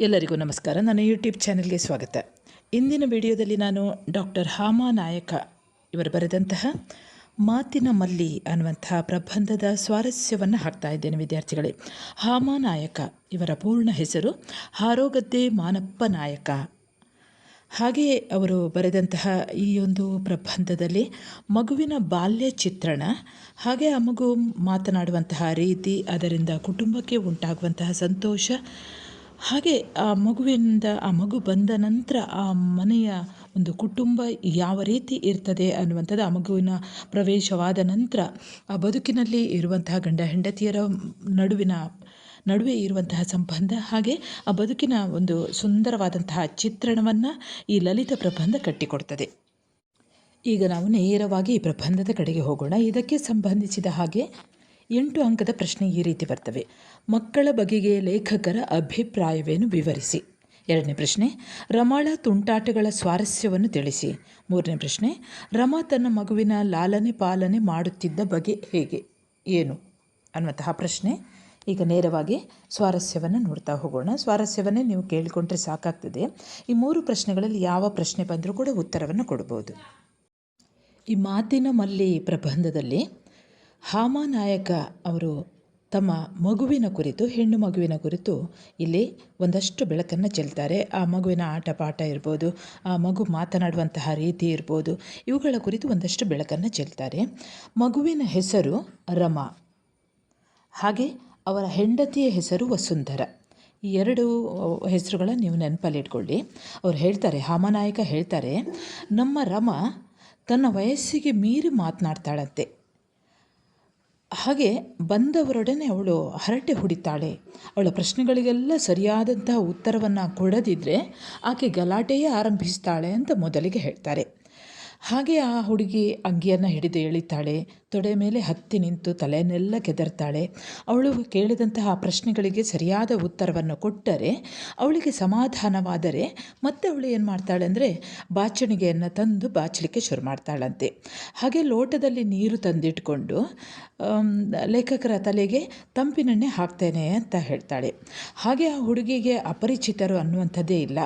ಎಲ್ಲರಿಗೂ ನಮಸ್ಕಾರ. ನನ್ನ ಯೂಟ್ಯೂಬ್ ಚಾನೆಲ್ಗೆ ಸ್ವಾಗತ. ಇಂದಿನ ವಿಡಿಯೋದಲ್ಲಿ ನಾನು ಡಾಕ್ಟರ್ ಹಾಮಾ ನಾಯಕ ಇವರು ಬರೆದಂತಹ ಮಾತಿನ ಮಲ್ಲಿ ಅನ್ನುವಂತಹ ಪ್ರಬಂಧದ ಸ್ವಾರಸ್ಯವನ್ನು ಹಾಕ್ತಾ ಇದ್ದೇನೆ ವಿದ್ಯಾರ್ಥಿಗಳೇ. ಹಾಮಾ ನಾಯಕ ಇವರ ಪೂರ್ಣ ಹೆಸರು ಹಾರೋಗದ್ದೆ ಮಾನಪ್ಪ ನಾಯಕ. ಹಾಗೆಯೇ ಅವರು ಬರೆದಂತಹ ಈ ಒಂದು ಪ್ರಬಂಧದಲ್ಲಿ ಮಗುವಿನ ಬಾಲ್ಯ ಚಿತ್ರಣ, ಹಾಗೆ ಆ ಮಗು ಮಾತನಾಡುವಂತಹ ರೀತಿ, ಅದರಿಂದ ಕುಟುಂಬಕ್ಕೆ ಉಂಟಾಗುವಂತಹ ಸಂತೋಷ ಹಾಗೆ ಆ ಮಗುವಿನಿಂದ ಆ ಮಗು ಬಂದ ನಂತರ ಆ ಮನೆಯ ಒಂದು ಕುಟುಂಬ ಯಾವ ರೀತಿ ಇರ್ತದೆ ಅನ್ನುವಂಥದ್ದು ಆ ಮಗುವಿನ ಪ್ರವೇಶವಾದ ನಂತರ ಆ ಬದುಕಿನಲ್ಲಿ ಇರುವಂತಹ ಗಂಡ ಹೆಂಡತಿಯರ ನಡುವಿನ ನಡುವೆ ಇರುವಂತಹ ಸಂಬಂಧ ಹಾಗೆ ಆ ಬದುಕಿನ ಒಂದು ಸುಂದರವಾದಂತಹ ಚಿತ್ರಣವನ್ನು ಈ ಲಲಿತ ಪ್ರಬಂಧ ಕಟ್ಟಿಕೊಡ್ತದೆ. ಈಗ ನಾವು ನೇರವಾಗಿ ಈ ಪ್ರಬಂಧದ ಕಡೆಗೆ ಹೋಗೋಣ. ಇದಕ್ಕೆ ಸಂಬಂಧಿಸಿದ ಹಾಗೆ ಎಂಟು ಅಂಕದ ಪ್ರಶ್ನೆ ಈ ರೀತಿ ಬರ್ತವೆ. ಮಕ್ಕಳ ಬಗೆಗೆ ಲೇಖಕರ ಅಭಿಪ್ರಾಯವೇನು ವಿವರಿಸಿ. ಎರಡನೇ ಪ್ರಶ್ನೆ, ರಮಾಳ ತುಂಟಾಟಗಳ ಸ್ವಾರಸ್ಯವನ್ನು ತಿಳಿಸಿ. ಮೂರನೇ ಪ್ರಶ್ನೆ, ರಮಾ ತನ್ನ ಮಗುವಿನ ಲಾಲನೆ ಪಾಲನೆ ಮಾಡುತ್ತಿದ್ದ ಬಗೆ ಹೇಗೆ? ಏನು? ಅನ್ನುವಂತಹ ಪ್ರಶ್ನೆ. ಈಗ ನೇರವಾಗಿ ಸ್ವಾರಸ್ಯವನ್ನು ನೋಡ್ತಾ ಹೋಗೋಣ. ಸ್ವಾರಸ್ಯವನ್ನೇ ನೀವು ಕೇಳಿಕೊಂಡ್ರೆ ಸಾಕಾಗ್ತದೆ. ಈ ಮೂರು ಪ್ರಶ್ನೆಗಳಲ್ಲಿ ಯಾವ ಪ್ರಶ್ನೆ ಬಂದರೂ ಕೂಡ ಉತ್ತರವನ್ನು ಕೊಡ್ಬೋದು. ಈ ಮಾತಿನ ಮಲ್ಲಿ ಪ್ರಬಂಧದಲ್ಲಿ ಹಾಮಾನಾಯಕ ಅವರು ತಮ್ಮ ಮಗುವಿನ ಕುರಿತು, ಹೆಣ್ಣು ಮಗುವಿನ ಕುರಿತು ಇಲ್ಲಿ ಒಂದಷ್ಟು ಬೆಳಕನ್ನು ಚೆಲ್ತಾರೆ. ಆ ಮಗುವಿನ ಆಟ ಪಾಠ ಇರ್ಬೋದು, ಆ ಮಗು ಮಾತನಾಡುವಂತಹ ರೀತಿ ಇರ್ಬೋದು, ಇವುಗಳ ಕುರಿತು ಒಂದಷ್ಟು ಬೆಳಕನ್ನು ಚೆಲ್ತಾರೆ. ಮಗುವಿನ ಹೆಸರು ರಮ. ಹಾಗೆ ಅವರ ಹೆಂಡತಿಯ ಹೆಸರು ವಸುಂಧರ. ಈ ಎರಡು ಹೆಸರುಗಳನ್ನು ನೀವು ನೆನಪಲ್ಲಿಟ್ಕೊಳ್ಳಿ. ಅವ್ರು ಹೇಳ್ತಾರೆ ಹಾಮನಾಯಕ ಹೇಳ್ತಾರೆ, ನಮ್ಮ ರಮ ತನ್ನ ವಯಸ್ಸಿಗೆ ಮೀರಿ ಮಾತನಾಡ್ತಾಳಂತೆ. ಹಾಗೆ ಬಂದವರೊಡನೆ ಅವಳು ಹರಟೆ ಹುಡಿತಾಳೆ. ಅವಳ ಪ್ರಶ್ನೆಗಳಿಗೆಲ್ಲ ಸರಿಯಾದಂತಹ ಉತ್ತರವನ್ನು ಕೊಡದಿದ್ದರೆ ಆಕೆ ಗಲಾಟೆಯೇ ಆರಂಭಿಸ್ತಾಳೆ ಅಂತ ಮೊದಲಿಗೆ ಹೇಳ್ತಾರೆ. ಹಾಗೆ ಆ ಹುಡುಗಿ ಅಂಗಿಯನ್ನು ಹಿಡಿದು ಎಳಿತಾಳೆ. ತೊಡೆ ಮೇಲೆ ಹತ್ತಿ ನಿಂತು ತಲೆಯನ್ನೆಲ್ಲ ಕೆದರ್ತಾಳೆ. ಅವಳು ಕೇಳಿದಂತಹ ಪ್ರಶ್ನೆಗಳಿಗೆ ಸರಿಯಾದ ಉತ್ತರವನ್ನು ಕೊಟ್ಟರೆ, ಅವಳಿಗೆ ಸಮಾಧಾನವಾದರೆ ಮತ್ತೆ ಅವಳು ಏನು ಮಾಡ್ತಾಳೆ ಅಂದರೆ ಬಾಚಣಿಗೆಯನ್ನು ತಂದು ಬಾಚಲಿಕ್ಕೆ ಶುರು ಮಾಡ್ತಾಳಂತೆ. ಹಾಗೆ ಲೋಟದಲ್ಲಿ ನೀರು ತಂದಿಟ್ಕೊಂಡು ಲೇಖಕರ ತಲೆಗೆ ತಂಪಿನಣ್ಣೆ ಹಾಕ್ತೇನೆ ಅಂತ ಹೇಳ್ತಾಳೆ. ಹಾಗೆ ಆ ಹುಡುಗಿಗೆ ಅಪರಿಚಿತರು ಅನ್ನುವಂಥದ್ದೇ ಇಲ್ಲ.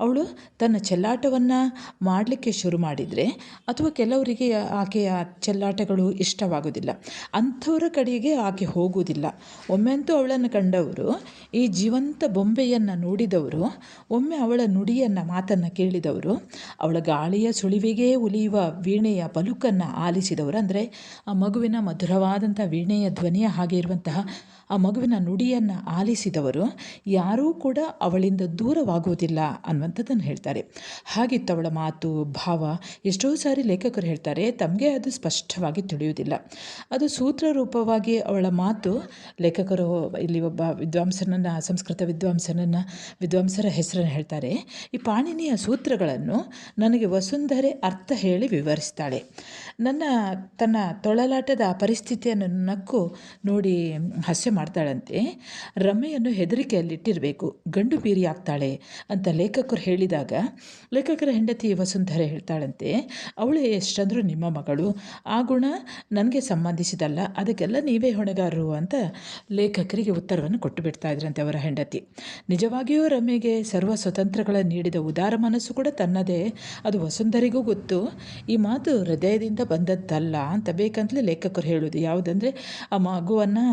ಅವಳು ತನ್ನ ಚೆಲ್ಲಾಟವನ್ನು ಮಾಡಲಿಕ್ಕೆ ಶುರು ಮಾಡಿದರೆ ಅಥವಾ ಕೆಲವರಿಗೆ ಆಕೆಯ ಚೆಲ್ಲಾಟಗಳು ಇಷ್ಟವಾಗೋದಿಲ್ಲ ಅಂಥವರ ಕಡೆಗೆ ಆಕೆ ಹೋಗುವುದಿಲ್ಲ. ಒಮ್ಮೆಂತೂ ಅವಳನ್ನು ಕಂಡವರು, ಈ ಜೀವಂತ ಬೊಂಬೆಯನ್ನು ನೋಡಿದವರು, ಒಮ್ಮೆ ಅವಳ ನುಡಿಯನ್ನು, ಮಾತನ್ನು ಕೇಳಿದವರು, ಅವಳ ಗಾಳಿಯ ಸುಳಿವಿಗೆ ಉಲಿಯುವ ವೀಣೆಯ ಬಲುಕನ್ನು ಆಲಿಸಿದವರು. ಅಂದರೆ ಆ ಮಗುವಿನ ಮಧುರವಾದಂಥ ವೀಣೆಯ ಧ್ವನಿಯ ಹಾಗೆ ಇರುವಂತಹ ಆ ಮಗುವಿನ ನುಡಿಯನ್ನು ಆಲಿಸಿದವರು ಯಾರೂ ಕೂಡ ಅವಳಿಂದ ದೂರವಾಗುವುದಿಲ್ಲ ಅನ್ನುವಂಥದ್ದನ್ನು ಹೇಳ್ತಾರೆ. ಹಾಗಿತ್ತು ಅವಳ ಮಾತು, ಭಾವ, ಎಷ್ಟೋ ಸಾರಿ ಲೇಖಕರು ಹೇಳ್ತಾರೆ, ತಮಗೆ ಅದು ಸ್ಪಷ್ಟವಾಗಿ ತಿಳಿಯುವುದಿಲ್ಲ. ಅದು ಸೂತ್ರ ರೂಪವಾಗಿ ಅವಳ ಮಾತು, ಲೇಖಕರು ಇಲ್ಲಿ ಒಬ್ಬ ವಿದ್ವಾಂಸನನ್ನು, ಸಂಸ್ಕೃತ ವಿದ್ವಾಂಸನನ್ನು, ವಿದ್ವಾಂಸರ ಹೆಸರನ್ನು ಹೇಳ್ತಾರೆ. ಈ ಪಾಣಿನಿಯ ಸೂತ್ರಗಳನ್ನು ನನಗೆ ವಸುಂಧರೆ ಅರ್ಥ ಹೇಳಿ ವಿವರಿಸ್ತಾಳೆ. ನನ್ನ ತನ್ನ ತೊಳಲಾಟದ ಪರಿಸ್ಥಿತಿಯನ್ನು ನಕ್ಕು ನೋಡಿ ಹಾಸ್ಯ ಮಾಡ್ತಾಳಂತೆ, ರಮೆಯನ್ನು ಹೆದರಿಕೆಯಲ್ಲಿಟ್ಟಿರಬೇಕು, ಗಂಡು ಬೀರಿ ಆಗ್ತಾಳೆ ಅಂತ ಲೇಖಕರು ಹೇಳಿದಾಗ, ಲೇಖಕರ ಹೆಂಡತಿ ವಸುಂಧರೆ ಹೇಳ್ತಾಳಂತೆ, ಅವಳು ಎಷ್ಟಂದರೂ ನಿಮ್ಮ ಮಗಳು, ಆ ಗುಣ ನನಗೆ ಸಂಬಂಧಿಸಿದಲ್ಲ, ಅದಕ್ಕೆಲ್ಲ ನೀವೇ ಹೊಣೆಗಾರರು ಅಂತ ಲೇಖಕರಿಗೆ ಉತ್ತರವನ್ನು ಕೊಟ್ಟು ಬಿಡ್ತಾ ಇದ್ರಂತೆ ಅವರ ಹೆಂಡತಿ. ನಿಜವಾಗಿಯೂ ರಮೆಗೆ ಸರ್ವ ಸ್ವತಂತ್ರಗಳ ನೀಡಿದ ಉದಾರ ಮನಸ್ಸು ಕೂಡ ತನ್ನದೇ. ಅದು ವಸುಂಧರಿಗೂ ಗೊತ್ತು. ಈ ಮಾತು ಹೃದಯದಿಂದ ಬಂದದ್ದಲ್ಲ ಅಂತ ಬೇಕಂತಲೇ ಲೇಖಕರು ಹೇಳೋದು ಯಾವುದಂದರೆ, ಆ ಮಗುವನ್ನು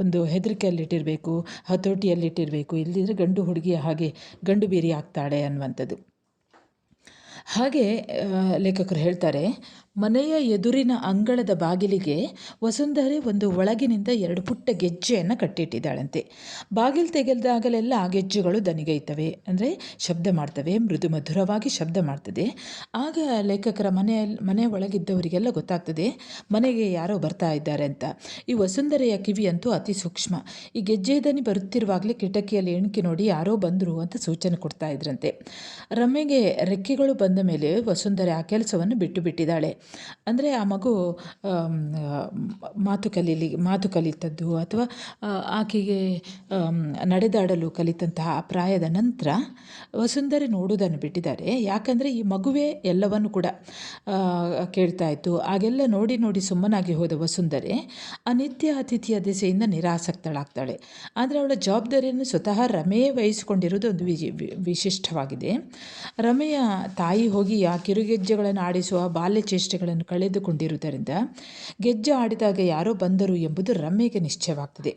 ಒಂದು ಹೆದರಿಕೆಯಲ್ಲಿಟ್ಟಿರಬೇಕು ಹತೋಟಿಯಲ್ಲಿಟ್ಟಿರಬೇಕು. ಇಲ್ಲದಿದ್ದರೆ ಗಂಡು ಹುಡುಗಿಯ ಹಾಗೆ ಗಂಡು ಬೇರಿ ಆಗ್ತಾಳೆ ಅನ್ನುವಂಥದ್ದು. ಹಾಗೆ ಲೇಖಕರು ಹೇಳ್ತಾರೆ ಮನೆಯ ಎದುರಿನ ಅಂಗಳದ ಬಾಗಿಲಿಗೆ ವಸುಂಧರೆ ಒಂದು ಒಳಗಿನಿಂದ ಎರಡು ಪುಟ್ಟ ಗೆಜ್ಜೆಯನ್ನು ಕಟ್ಟಿಟ್ಟಿದ್ದಾಳಂತೆ. ಬಾಗಿಲು ತೆಗೆದಾಗಲೆಲ್ಲ ಆ ಗೆಜ್ಜೆಗಳು ದನಿಗೈತವೆ ಅಂದರೆ ಶಬ್ದ ಮಾಡ್ತವೆ, ಮೃದು ಮಧುರವಾಗಿ ಶಬ್ದ ಮಾಡ್ತದೆ. ಆಗ ಲೇಖಕರ ಮನೆಯಲ್ಲಿ ಮನೆ ಒಳಗಿದ್ದವರಿಗೆಲ್ಲ ಗೊತ್ತಾಗ್ತದೆ, ಮನೆಗೆ ಯಾರೋ ಬರ್ತಾ ಇದ್ದಾರೆ ಅಂತ. ಈ ವಸುಂಧರೆಯ ಕಿವಿಯಂತೂ ಅತಿ ಸೂಕ್ಷ್ಮ. ಈ ಗೆಜ್ಜೆ ದನಿ ಬರುತ್ತಿರುವಾಗಲೇ ಕಿಟಕಿಯಲ್ಲಿ ಎಣಿಕೆ ನೋಡಿ ಯಾರೋ ಬಂದರು ಅಂತ ಸೂಚನೆ ಕೊಡ್ತಾ ಇದ್ರಂತೆ. ರಮೆಗೆ ರೆಕ್ಕೆಗಳು ಬಂದ ಬಂದ ಮೇಲೆ ವಸುಂಧರೆ ಆ ಕೆಲಸವನ್ನು ಬಿಟ್ಟು ಬಿಟ್ಟಿದ್ದಾಳೆ. ಅಂದರೆ ಆ ಮಗು ಮಾತು ಕಲೀಲಿ, ಮಾತು ಕಲಿತದ್ದು ಅಥವಾ ಆಕೆಗೆ ನಡೆದಾಡಲು ಕಲಿತಂತಹ ಆ ಪ್ರಾಯದ ನಂತರ ವಸುಂಧರೆ ನೋಡುವುದನ್ನು ಬಿಟ್ಟಿದ್ದಾರೆ. ಯಾಕಂದರೆ ಈ ಮಗುವೇ ಎಲ್ಲವನ್ನು ಕೂಡ ಕೇಳ್ತಾ ಇತ್ತು. ಆಗೆಲ್ಲ ನೋಡಿ ನೋಡಿ ಸುಮ್ಮನಾಗಿ ಹೋದ ವಸುಂಧರೆ ಆ ನಿತ್ಯ ಅತಿಥಿಯ ದೆಸೆಯಿಂದ ನಿರಾಸಕ್ತಳಾಗ್ತಾಳೆ. ಆದರೆ ಅವಳ ಜವಾಬ್ದಾರಿಯನ್ನು ಸ್ವತಃ ರಮೆಯೇ ವಹಿಸಿಕೊಂಡಿರುವುದು ಒಂದು ವಿಜಿ ವಿಶಿಷ್ಟವಾಗಿದೆ. ರಮೆಯ ತಾಯಿ ಹೋಗಿ ಆ ಕಿರುಗೆಜ್ಜೆಗಳನ್ನು ಆಡಿಸುವ, ಬಾಲ್ಯ ಚೇಷ್ಟೆಗಳನ್ನು ಕಳೆದುಕೊಂಡಿರುವುದರಿಂದ ಗೆಜ್ಜೆ ಆಡಿದಾಗ ಯಾರೋ ಬಂದರು ಎಂಬುದು ರಮೆಗೆ ನಿಶ್ಚಯವಾಗ್ತದೆ.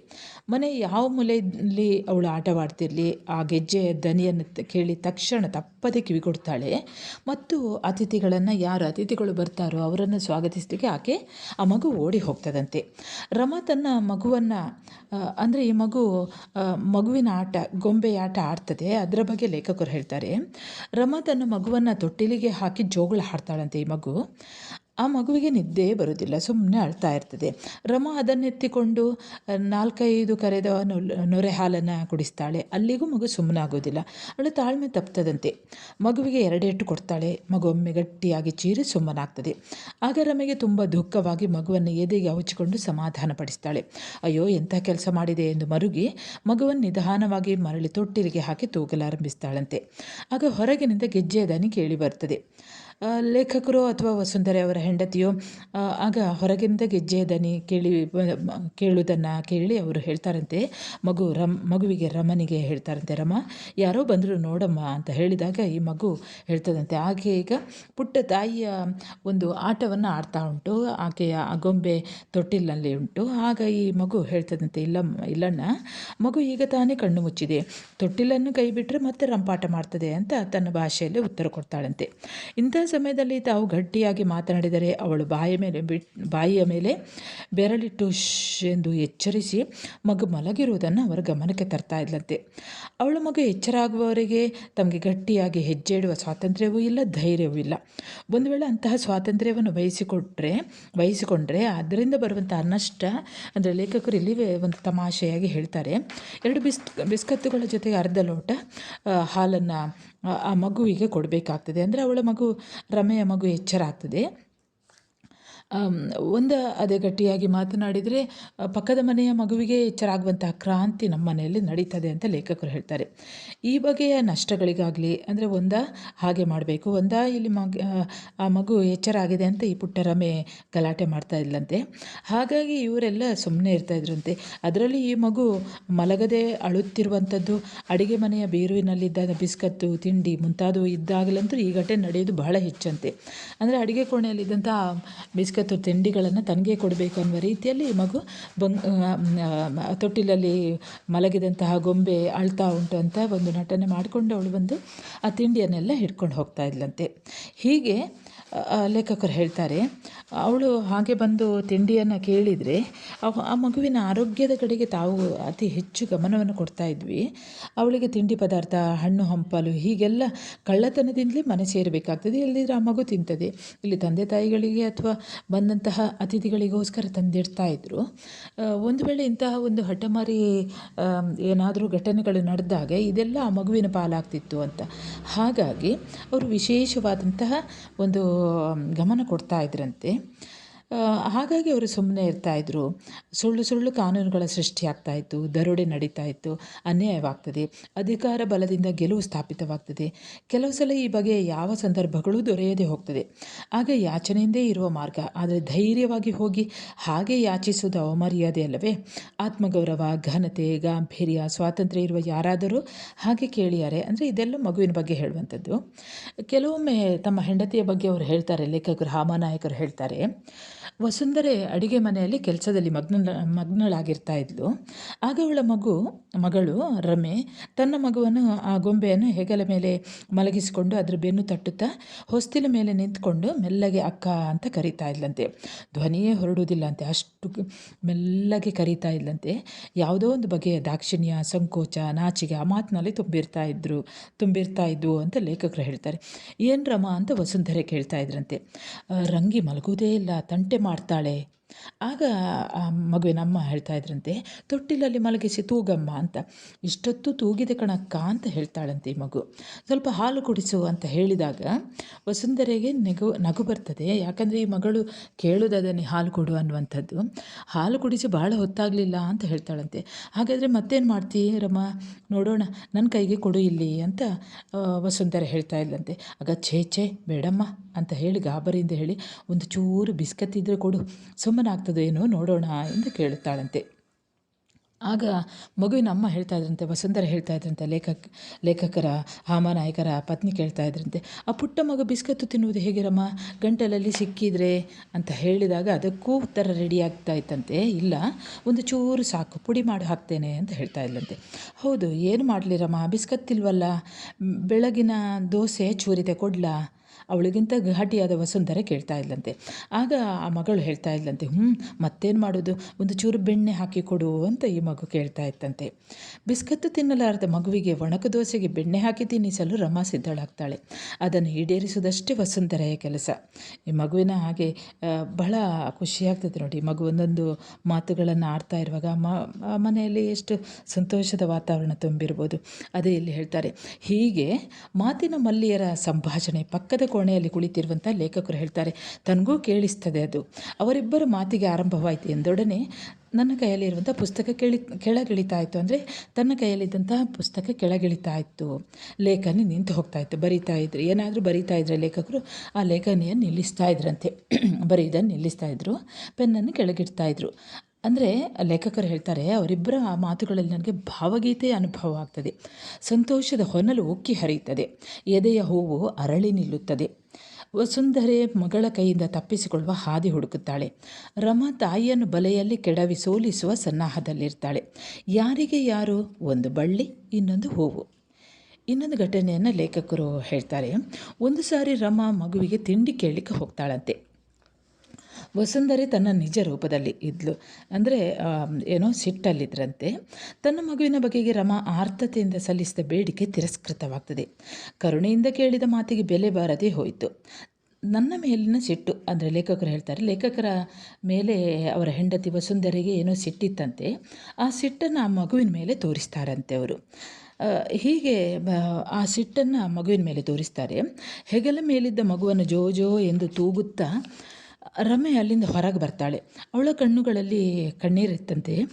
ಮನೆ ಯಾವ ಮೂಲೆಯಲ್ಲಿ ಅವಳು ಆಟವಾಡ್ತಿರಲಿ, ಆ ಗೆಜ್ಜೆಯ ದನಿಯನ್ನು ಕೇಳಿ ತಕ್ಷಣ ತಪ್ಪದೆ ಕಿವಿಗೊಡ್ತಾಳೆ. ಮತ್ತು ಅತಿಥಿಗಳನ್ನು ಯಾರು ಅತಿಥಿಗಳು ಬರ್ತಾರೋ ಅವರನ್ನು ಸ್ವಾಗತಿಸಲಿಕ್ಕೆ ಆಕೆ ಆ ಮಗು ಓಡಿ ಹೋಗ್ತದಂತೆ. ರಮಾ ತನ್ನ ಮಗುವನ್ನು ಅಂದರೆ ಈ ಮಗು ಮಗುವಿನ ಆಟ, ಗೊಂಬೆ ಆಟ ಆಡ್ತದೆ. ಅದರ ಬಗ್ಗೆ ಲೇಖಕರು ಹೇಳ್ತಾರೆ, ರಮಾ ತನ್ನ ಮಗುವನ್ನು ತೊಟ್ಟಿಲಿಗೆ ಹಾಕಿ ಜೋಗಳ ಹಾಡ್ತಾಳಂತೆ ಈ ಮಗು. ಆ ಮಗುವಿಗೆ ನಿದ್ದೆ ಬರುವುದಿಲ್ಲ ಸುಮ್ಮನೆ ಅಳ್ತಾ ಇರ್ತದೆ. ರಮ ಅದನ್ನೆತ್ತಿಕೊಂಡು ನಾಲ್ಕೈದು ಕರೆದ ನೊರೆ ಹಾಲನ್ನು ಕುಡಿಸ್ತಾಳೆ. ಅಲ್ಲಿಗೂ ಮಗು ಸುಮ್ಮನಾಗೋದಿಲ್ಲ ಅವಳು ತಾಳ್ಮೆ ತಪ್ತದಂತೆ. ಮಗುವಿಗೆ ಎರಡೇಟು ಕೊಡ್ತಾಳೆ. ಮಗು ಒಮ್ಮೆ ಗಟ್ಟಿಯಾಗಿ ಚೀರಿ ಸುಮ್ಮನಾಗ್ತದೆ. ಆಗ ರಮೆಗೆ ತುಂಬ ದುಃಖವಾಗಿ ಮಗುವನ್ನು ಎದೆಗೆ ಅವಚಿಕೊಂಡು ಸಮಾಧಾನ ಪಡಿಸ್ತಾಳೆ ಅಯ್ಯೋ, ಎಂಥ ಕೆಲಸ ಮಾಡಿದೆ ಎಂದು ಮರುಗಿ, ಮಗುವನ್ನು ನಿಧಾನವಾಗಿ ಮರಳಿ ತೊಟ್ಟಿಲಿಗೆ ಹಾಕಿ ತೂಗಲಾರಂಭಿಸ್ತಾಳಂತೆ. ಆಗ ಹೊರಗಿನಿಂದ ಗೆಜ್ಜೆಯ ದನಿ ಕೇಳಿ ಬರ್ತದೆ. ಲೇಖಕರು ಅಥವಾ ವಸುಂಧರೆ ಅವರ ಹೆಂಡತಿಯು ಆಗ ಹೊರಗಿಂದ ಗೆಜ್ಜೆ ದನಿ ಕೇಳಿ ಕೇಳುವುದನ್ನು ಕೇಳಿ ಅವರು ಹೇಳ್ತಾರಂತೆ. ಮಗು ರಮ್, ಮಗುವಿಗೆ ರಮನಿಗೆ ಹೇಳ್ತಾರಂತೆ, ರಮ, ಯಾರೋ ಬಂದರು ನೋಡಮ್ಮ ಅಂತ ಹೇಳಿದಾಗ ಈ ಮಗು ಹೇಳ್ತದಂತೆ. ಆಕೆ ಈಗ ಪುಟ್ಟ ತಾಯಿಯ ಒಂದು ಆಟವನ್ನು ಆಡ್ತಾ ಉಂಟು. ಆಕೆಯ ಅಗೊಂಬೆ ಗೊಂಬೆ ತೊಟ್ಟಿಲಿನಲ್ಲಿ ಉಂಟು. ಆಗ ಈ ಮಗು ಹೇಳ್ತದಂತೆ ಇಲ್ಲಮ್ಮ ಇಲ್ಲಣ್ಣ, ಮಗು ಈಗ ತಾನೇ ಕಣ್ಣು ಮುಚ್ಚಿದೆ. ತೊಟ್ಟಿಲನ್ನು ಕೈ ಬಿಟ್ಟರೆ ಮತ್ತೆ ರಂಪಾಟ ಮಾಡ್ತದೆ ಅಂತ ತನ್ನ ಭಾಷೆಯಲ್ಲಿ ಉತ್ತರ ಕೊಡ್ತಾಳಂತೆ. ಇಂಥ ಸಮಯದಲ್ಲಿ ತಾವು ಗಟ್ಟಿಯಾಗಿ ಮಾತನಾಡಿದರೆ ಅವಳು ಬಾಯ ಮೇಲೆ ಬಿಟ್ ಬಾಯಿಯ ಮೇಲೆ ಬೆರಳಿಟ್ಟು ಶ್ ಎಂದು ಎಚ್ಚರಿಸಿ ಮಗು ಮಲಗಿರುವುದನ್ನು ಅವರ ಗಮನಕ್ಕೆ ತರ್ತಾ ಇದ್ಲಂತೆ. ಅವಳ ಮಗು ಎಚ್ಚರ ಆಗುವವರೆಗೆ ತಮಗೆ ಗಟ್ಟಿಯಾಗಿ ಹೆಜ್ಜೆ ಇಡುವ ಸ್ವಾತಂತ್ರ್ಯವೂ ಇಲ್ಲ, ಧೈರ್ಯವೂ ಇಲ್ಲ. ಒಂದು ವೇಳೆ ಅಂತಹ ಸ್ವಾತಂತ್ರ್ಯವನ್ನು ವಹಿಸಿಕೊಟ್ರೆ ವಹಿಸಿಕೊಂಡ್ರೆ ಅದರಿಂದ ಬರುವಂಥ ಅನಷ್ಟ ಅಂದರೆ ಲೇಖಕರು ಇಲ್ಲಿ ಒಂದು ತಮಾಷೆಯಾಗಿ ಹೇಳ್ತಾರೆ, ಎರಡು ಬಿಸ್, ಬಿಸ್ಕತ್ತುಗಳ ಜೊತೆಗೆ ಅರ್ಧ ಲೋಟ ಹಾಲನ್ನು ಆ ಮಗುವಿಗೆ ಕೊಡಬೇಕಾಗ್ತದೆ. ಅಂದರೆ ಅವಳ ಮಗು ರಮೆಯ ಮಗು ಎಚ್ಚರ ಆಗ್ತದೆ ಒಂದು ಅದೇ ಗಟ್ಟಿಯಾಗಿ ಮಾತನಾಡಿದರೆ ಪಕ್ಕದ ಮನೆಯ ಮಗುವಿಗೆ ಎಚ್ಚರಾಗುವಂತಹ ಕ್ರಾಂತಿ ನಮ್ಮ ಮನೆಯಲ್ಲಿ ನಡೀತದೆ ಅಂತ ಲೇಖಕರು ಹೇಳ್ತಾರೆ. ಈ ಬಗೆಯ ನಷ್ಟಗಳಿಗಾಗಲಿ, ಅಂದರೆ ಒಂದ ಹಾಗೆ ಮಾಡಬೇಕು, ಒಂದ ಇಲ್ಲಿ ಮಗ ಆ ಮಗು ಎಚ್ಚರ ಆಗಿದೆ ಅಂತ ಈ ಪುಟ್ಟ ರಮೆ ಗಲಾಟೆ ಮಾಡ್ತಾ ಇದ್ಲಂತೆ. ಹಾಗಾಗಿ ಇವರೆಲ್ಲ ಸುಮ್ಮನೆ ಇರ್ತಾ ಇದ್ರಂತೆ. ಅದರಲ್ಲಿ ಈ ಮಗು ಮಲಗದೆ ಅಳುತ್ತಿರುವಂಥದ್ದು ಅಡಿಗೆ ಮನೆಯ ಬೀರುವಿನಲ್ಲಿದ್ದ ಬಿಸ್ಕತ್ತು, ತಿಂಡಿ ಮುಂತಾದವು ಇದ್ದಾಗಲಂತೂ ಈ ಘಟನೆ ನಡೆಯೋದು ಬಹಳ ಹೆಚ್ಚಂತೆ. ಅಂದರೆ ಅಡುಗೆ ಕೋಣೆಯಲ್ಲಿದ್ದಂಥ ಬಿಸ್ಕತ್ತು ತಿಂಡಿಗಳನ್ನು ತನಗೆ ಕೊಡಬೇಕು ಅನ್ನುವ ರೀತಿಯಲ್ಲಿ ಮಗು ಬಂಗ್ ತೊಟ್ಟಿಲಲ್ಲಿ ಮಲಗಿದಂತಹ ಗೊಂಬೆ ಅಳ್ತಾ ಉಂಟು ಅಂತ ಒಂದು ನಟನೆ ಮಾಡಿಕೊಂಡು ಅವಳು ಬಂದು ಆ ತಿಂಡಿಯನ್ನೆಲ್ಲ ಹಿಡ್ಕೊಂಡು ಹೋಗ್ತಾ ಇದ್ಲಂತೆ. ಹೀಗೆ ಲೇಖಕರು ಹೇಳ್ತಾರೆ, ಅವಳು ಹಾಗೆ ಬಂದು ತಿಂಡಿಯನ್ನು ಕೇಳಿದರೆ ಆ ಮಗುವಿನ ಆರೋಗ್ಯದ ಕಡೆಗೆ ತಾವು ಅತಿ ಹೆಚ್ಚು ಗಮನವನ್ನು ಕೊಡ್ತಾ ಇದ್ವಿ. ಅವಳಿಗೆ ತಿಂಡಿ ಪದಾರ್ಥ, ಹಣ್ಣು, ಹಂಪಲು ಹೀಗೆಲ್ಲ ಕಳ್ಳತನದಿಂದಲೇ ಮನೆ ಸೇರಬೇಕಾಗ್ತದೆ. ಇಲ್ಲದಿದ್ರೆ ಆ ಮಗು ತಿಂತದೆ. ಇಲ್ಲಿ ತಂದೆ ತಾಯಿಗಳಿಗೆ ಅಥವಾ ಬಂದಂತಹ ಅತಿಥಿಗಳಿಗೋಸ್ಕರ ತಂದಿಡ್ತಾ ಇದ್ದರು ಒಂದು ವೇಳೆ ಇಂತಹ ಒಂದು ಹಠಮಾರಿ ಏನಾದರೂ ಘಟನೆಗಳು ನಡೆದಾಗ ಇದೆಲ್ಲ ಆ ಮಗುವಿನ ಪಾಲಾಗ್ತಿತ್ತು ಅಂತ. ಹಾಗಾಗಿ ಅವರು ವಿಶೇಷವಾದಂತಹ ಒಂದು ಗಮನ ಕೊಡ್ತಾ ಇದ್ರಂತೆ. ಹಾಗಾಗಿ ಅವರು ಸುಮ್ಮನೆ ಇರ್ತಾಯಿದ್ರು ಸುಳ್ಳು ಸುಳ್ಳು ಕಾನೂನುಗಳ ಸೃಷ್ಟಿಯಾಗ್ತಾ ಇತ್ತು, ದರೋಡೆ ನಡೀತಾ ಇತ್ತು, ಅನ್ಯಾಯವಾಗ್ತದೆ, ಅಧಿಕಾರ ಬಲದಿಂದ ಗೆಲುವು ಸ್ಥಾಪಿತವಾಗ್ತದೆ. ಕೆಲವು ಸಲ ಈ ಬಗೆಯ ಯಾವ ಸಂದರ್ಭಗಳು ದೊರೆಯದೇ ಹೋಗ್ತದೆ. ಆಗ ಯಾಚನೆಯಿಂದೇ ಇರುವ ಮಾರ್ಗ, ಆದರೆ ಧೈರ್ಯವಾಗಿ ಹೋಗಿ ಹಾಗೆ ಯಾಚಿಸುವುದು ಅವಮರ್ಯಾದೆ ಅಲ್ಲವೇ? ಆತ್ಮಗೌರವ, ಘನತೆ, ಗಾಂಭೀರ್ಯ, ಸ್ವಾತಂತ್ರ್ಯ ಇರುವ ಯಾರಾದರೂ ಹಾಗೆ ಕೇಳಿಯಾರೆ ಅಂದರೆ ಇದೆಲ್ಲ ಮಗುವಿನ ಬಗ್ಗೆ ಹೇಳುವಂಥದ್ದು. ಕೆಲವೊಮ್ಮೆ ತಮ್ಮ ಹೆಂಡತಿಯ ಬಗ್ಗೆ ಅವರು ಹೇಳ್ತಾರೆ, ಲೇಖಕರು, ಹಾಮನಾಯಕರು ಹೇಳ್ತಾರೆ ವಸುಂಧರೆ ಅಡಿಗೆ ಮನೆಯಲ್ಲಿ ಕೆಲಸದಲ್ಲಿ ಮಗ್ನ ಮಗ್ನಳಾಗಿರ್ತಾ ಇದ್ಲು ಆಗ ಅವಳ ಮಗು, ಮಗಳು ರಮೆ, ತನ್ನ ಮಗುವನ್ನು ಆ ಗೊಂಬೆಯನ್ನು ಹೆಗಲ ಮೇಲೆ ಮಲಗಿಸಿಕೊಂಡು ಅದರ ಬೆನ್ನು ತಟ್ಟುತ್ತಾ ಹೊಸ್ತಿಲ ಮೇಲೆ ನಿಂತ್ಕೊಂಡು ಮೆಲ್ಲಗೆ ಅಕ್ಕ ಅಂತ ಕರೀತಾ ಇದ್ಲಂತೆ ಧ್ವನಿಯೇ ಹೊರಡುವುದಿಲ್ಲ ಅಂತೆ ಅಷ್ಟು ಮೆಲ್ಲಗೆ ಕರೀತಾ ಇದ್ಲಂತೆ ಯಾವುದೋ ಒಂದು ಬಗೆಯ ದಾಕ್ಷಿಣ್ಯ, ಸಂಕೋಚ ನಾಚಿಗೆ ಆ ಮಾತಿನಲ್ಲಿ ತುಂಬಿರ್ತಾ ಇದ್ರು ತುಂಬಿರ್ತಾ ಇದ್ವು ಅಂತ ಲೇಖಕರು ಹೇಳ್ತಾರೆ. ಏನು ರಮ ಅಂತ ವಸುಂಧರೆ ಕೇಳ್ತಾ ಇದ್ರಂತೆ ರಂಗಿ ಮಲಗುವುದೇ ಇಲ್ಲ, ತಂಟೆ ಮಾಡ್ತಾಳೆ. ಆಗ, ಆ ಮಗುವಿನ ಅಮ್ಮ ಹೇಳ್ತಾ ಇದ್ರಂತೆ, ತೊಟ್ಟಿಲಲ್ಲಿ ಮಲಗಿಸಿ ತೂಗಮ್ಮ ಅಂತ. ಇಷ್ಟೊತ್ತು ತೂಗಿದೆ ಕಣಕ್ಕ ಅಂತ ಹೇಳ್ತಾಳಂತೆ ಈ ಮಗು. ಸ್ವಲ್ಪ ಹಾಲು ಕುಡಿಸು ಅಂತ ಹೇಳಿದಾಗ ವಸುಂಧರೆಗೆ ನಗು ನಗು ಬರ್ತದೆ. ಯಾಕಂದರೆ ಈ ಮಗಳು ಕೇಳೋದದನ್ನು ಹಾಲು ಕೊಡು ಅನ್ನುವಂಥದ್ದು. ಹಾಲು ಕುಡಿಸಿ ಭಾಳ ಹೊತ್ತಾಗಲಿಲ್ಲ ಅಂತ ಹೇಳ್ತಾಳಂತೆ. ಹಾಗಾದರೆ ಮತ್ತೇನು ಮಾಡ್ತೀ ರಮ್ಮ ನೋಡೋಣ. ನನ್ನ ಕೈಗೆ ಕೊಡು ಇಲ್ಲಿ ಅಂತ ವಸುಂಧರ ಹೇಳ್ತಾ ಇಲ್ಲಂತೆ ಆಗ, ಛೇ ಛೇ, ಬೇಡಮ್ಮ ಅಂತ ಹೇಳಿ ಗಾಬರಿಯಿಂದ ಹೇಳಿ, ಒಂದು ಚೂರು ಬಿಸ್ಕತ್ ಇದ್ದರೆ ಕೊಡು. ಸುಮ್ಮನಾಗ್ತದೇನೋ ನೋಡೋಣ ಎಂದು ಕೇಳುತ್ತಾಳಂತೆ. ಆಗ ಮಗುವಿನ ಅಮ್ಮ ಹೇಳ್ತಾ ಇದ್ರಂತೆ, ವಸುಂಧರ ಹೇಳ್ತಾ ಇದ್ರಂತೆ, ಲೇಖಕ, ಲೇಖಕರ ಹಾಮನಾಯಕರ ಪತ್ನಿ ಕೇಳ್ತಾ ಇದ್ರಂತೆ, ಆ ಪುಟ್ಟ ಮಗು ಬಿಸ್ಕತ್ತು ತಿನ್ನುವುದು ಹೇಗಿರಮ್ಮ ಗಂಟಲಲ್ಲಿ ಸಿಕ್ಕಿದ್ರೆ? ಅಂತ ಹೇಳಿದಾಗ ಅದಕ್ಕೂ ಉತ್ತರ ರೆಡಿ ಆಗ್ತಾ ಇತ್ತಂತೆ. ಇಲ್ಲ, ಒಂದು ಚೂರು ಸಾಕು, ಪುಡಿ ಮಾಡಿ ಹಾಕ್ತೇನೆ ಅಂತ ಹೇಳ್ತಾ ಇದ್ಲಂತೆ ಹೌದು, ಏನು ಮಾಡಲಿರಮ್ಮ ಬಿಸ್ಕತ್ತಿಲ್ವಲ್ಲ? ಬೆಳಗಿನ ದೋಸೆ ಚೂರಿದೆ ಕೊಡ್ಲಾ? ಅವಳಿಗಿಂತ ಘಾಟಿಯಾದ ವಸುಂಧರೆ ಕೇಳ್ತಾ ಇದ್ಲಂತೆ. ಆಗ ಆ ಮಗಳು ಹೇಳ್ತಾ ಇದ್ಲಂತೆ ಹ್ಞೂ ಮತ್ತೇನು ಮಾಡೋದು? ಒಂದು ಚೂರು ಬೆಣ್ಣೆ ಹಾಕಿ ಕೊಡು ಅಂತ ಈ ಮಗು ಕೇಳ್ತಾ ಇತ್ತಂತೆ. ಬಿಸ್ಕತ್ತು ತಿನ್ನಲಾರದ ಮಗುವಿಗೆ ಒಣಕ ದೋಸೆಗೆ ಬೆಣ್ಣೆ ಹಾಕಿ ತಿನ್ನಿಸಲು ರಮಾ ಸಿದ್ಧಳಾಗ್ತಾಳೆ. ಅದನ್ನು ಈಡೇರಿಸುವುದಷ್ಟೇ ವಸುಂಧರೆಯ ಕೆಲಸ. ಈ ಮಗುವಿನ ಹಾಗೆ ಬಹಳ ಖುಷಿಯಾಗ್ತದೆ ನೋಡಿ. ಮಗು ಒಂದೊಂದು ಮಾತುಗಳನ್ನು ಆಡ್ತಾ ಇರುವಾಗ ಮನೆಯಲ್ಲಿ ಎಷ್ಟು ಸಂತೋಷದ ವಾತಾವರಣ ತುಂಬಿರ್ಬೋದು. ಅದೇ ಇಲ್ಲಿ ಹೇಳ್ತಾರೆ, ಹೀಗೆ ಮಾತಿನ ಮಲ್ಲಿಯರ ಸಂಭಾಷಣೆ ಪಕ್ಕದ ಕೋಣೆಯಲ್ಲಿ ಕುಳಿತಿರುವಂಥ ಲೇಖಕರು ಹೇಳ್ತಾರೆ, ತನಗೂ ಕೇಳಿಸ್ತದೆ ಅದು. ಅವರಿಬ್ಬರ ಮಾತಿಗೆ ಆರಂಭವಾಯಿತು. ಎಂದೊಡನೆ ನನ್ನ ಕೈಯಲ್ಲಿರುವಂಥ ಪುಸ್ತಕ ಕೆಳಿ ಕೆಳಗಿಳಿತಾ ಇತ್ತು ಅಂದರೆ ತನ್ನ ಕೈಯಲ್ಲಿದ್ದಂತಹ ಪುಸ್ತಕ ಕೆಳಗಿಳಿತಾ ಇತ್ತು ಲೇಖನಿ ನಿಂತು ಹೋಗ್ತಾ ಇತ್ತು ಬರಿತಾ ಇದ್ರು. ಏನಾದರೂ ಬರಿತಾ ಇದ್ರೆ ಲೇಖಕರು, ಆ ಲೇಖನಿಯನ್ನು ನಿಲ್ಲಿಸ್ತಾ ಇದ್ರಂತೆ. ಬರೆಯೋದನ್ನು ನಿಲ್ಲಿಸ್ತಾ ಇದ್ರು. ಪೆನ್ನನ್ನು ಕೆಳಗಿಡ್ತಾ ಇದ್ರು. ಅಂದರೆ ಲೇಖಕರು ಹೇಳ್ತಾರೆ, ಅವರಿಬ್ಬರ ಮಾತುಗಳಲ್ಲಿ ನನಗೆ ಭಾವಗೀತೆಯ ಅನುಭವ ಆಗ್ತದೆ. ಸಂತೋಷದ ಹೊನಲು ಉಕ್ಕಿ ಹರಿಯುತ್ತದೆ. ಎದೆಯ ಹೂವು ಅರಳಿ ನಿಲ್ಲುತ್ತದೆ. ವಸುಂಧರೆ ಮಗಳ ಕೈಯಿಂದ ತಪ್ಪಿಸಿಕೊಳ್ಳುವ ಹಾದಿ ಹುಡುಕುತ್ತಾಳೆ. ರಮಾ ತಾಯಿಯನ್ನು ಬಲೆಯಲ್ಲಿ ಕೆಡವಿ ಸೋಲಿಸುವ ಸನ್ನಾಹದಲ್ಲಿರ್ತಾಳೆ. ಯಾರಿಗೆ ಯಾರು? ಒಂದು ಬಳ್ಳಿ, ಇನ್ನೊಂದು ಹೂವು. ಇನ್ನೊಂದು ಘಟನೆಯನ್ನು ಲೇಖಕರು ಹೇಳ್ತಾರೆ. ಒಂದು ಸಾರಿ ರಮಾ ಮಗುವಿಗೆ ತಿಂಡಿ ಕೇಳಲಿಕ್ಕೆ ಹೋಗ್ತಾಳಂತೆ. ವಸುಂಧರೆ ತನ್ನ ನಿಜ ರೂಪದಲ್ಲಿ ಇದ್ಲು. ಅಂದರೆ ಏನೋ ಸಿಟ್ಟಲ್ಲಿದ್ರಂತೆ. ತನ್ನ ಮಗುವಿನ ಬಗೆಗೆ ರಮಾ ಆರ್ಥತೆಯಿಂದ ಸಲ್ಲಿಸಿದ ಬೇಡಿಕೆ ತಿರಸ್ಕೃತವಾಗ್ತದೆ. ಕರುಣೆಯಿಂದ ಕೇಳಿದ ಮಾತಿಗೆ ಬೆಲೆ ಬಾರದೇ ಹೋಯಿತು. ನನ್ನ ಮೇಲಿನ ಸಿಟ್ಟು, ಅಂದರೆ ಲೇಖಕರು ಹೇಳ್ತಾರೆ, ಲೇಖಕರ ಮೇಲೆ ಅವರ ಹೆಂಡತಿ ವಸುಂಧರಿಗೆ ಏನೋ ಸಿಟ್ಟಿತ್ತಂತೆ. ಆ ಸಿಟ್ಟನ್ನು ಆ ಮಗುವಿನ ಮೇಲೆ ತೋರಿಸ್ತಾರಂತೆ ಅವರು. ಹೀಗೆ ಆ ಸಿಟ್ಟನ್ನು ಮಗುವಿನ ಮೇಲೆ ತೋರಿಸ್ತಾರೆ. ಹೆಗಲ ಮೇಲಿದ್ದ ಮಗುವನ್ನು ಜೋ ಜೋ ಎಂದು ತೂಗುತ್ತಾ ರಮೆ ಅಲ್ಲಿಂದ ಹೊರಗೆ ಬರ್ತಾಳೆ. ಅವಳ ಕಣ್ಣುಗಳಲ್ಲಿ ಕಣ್ಣೀರಿತ್ತಂತೆ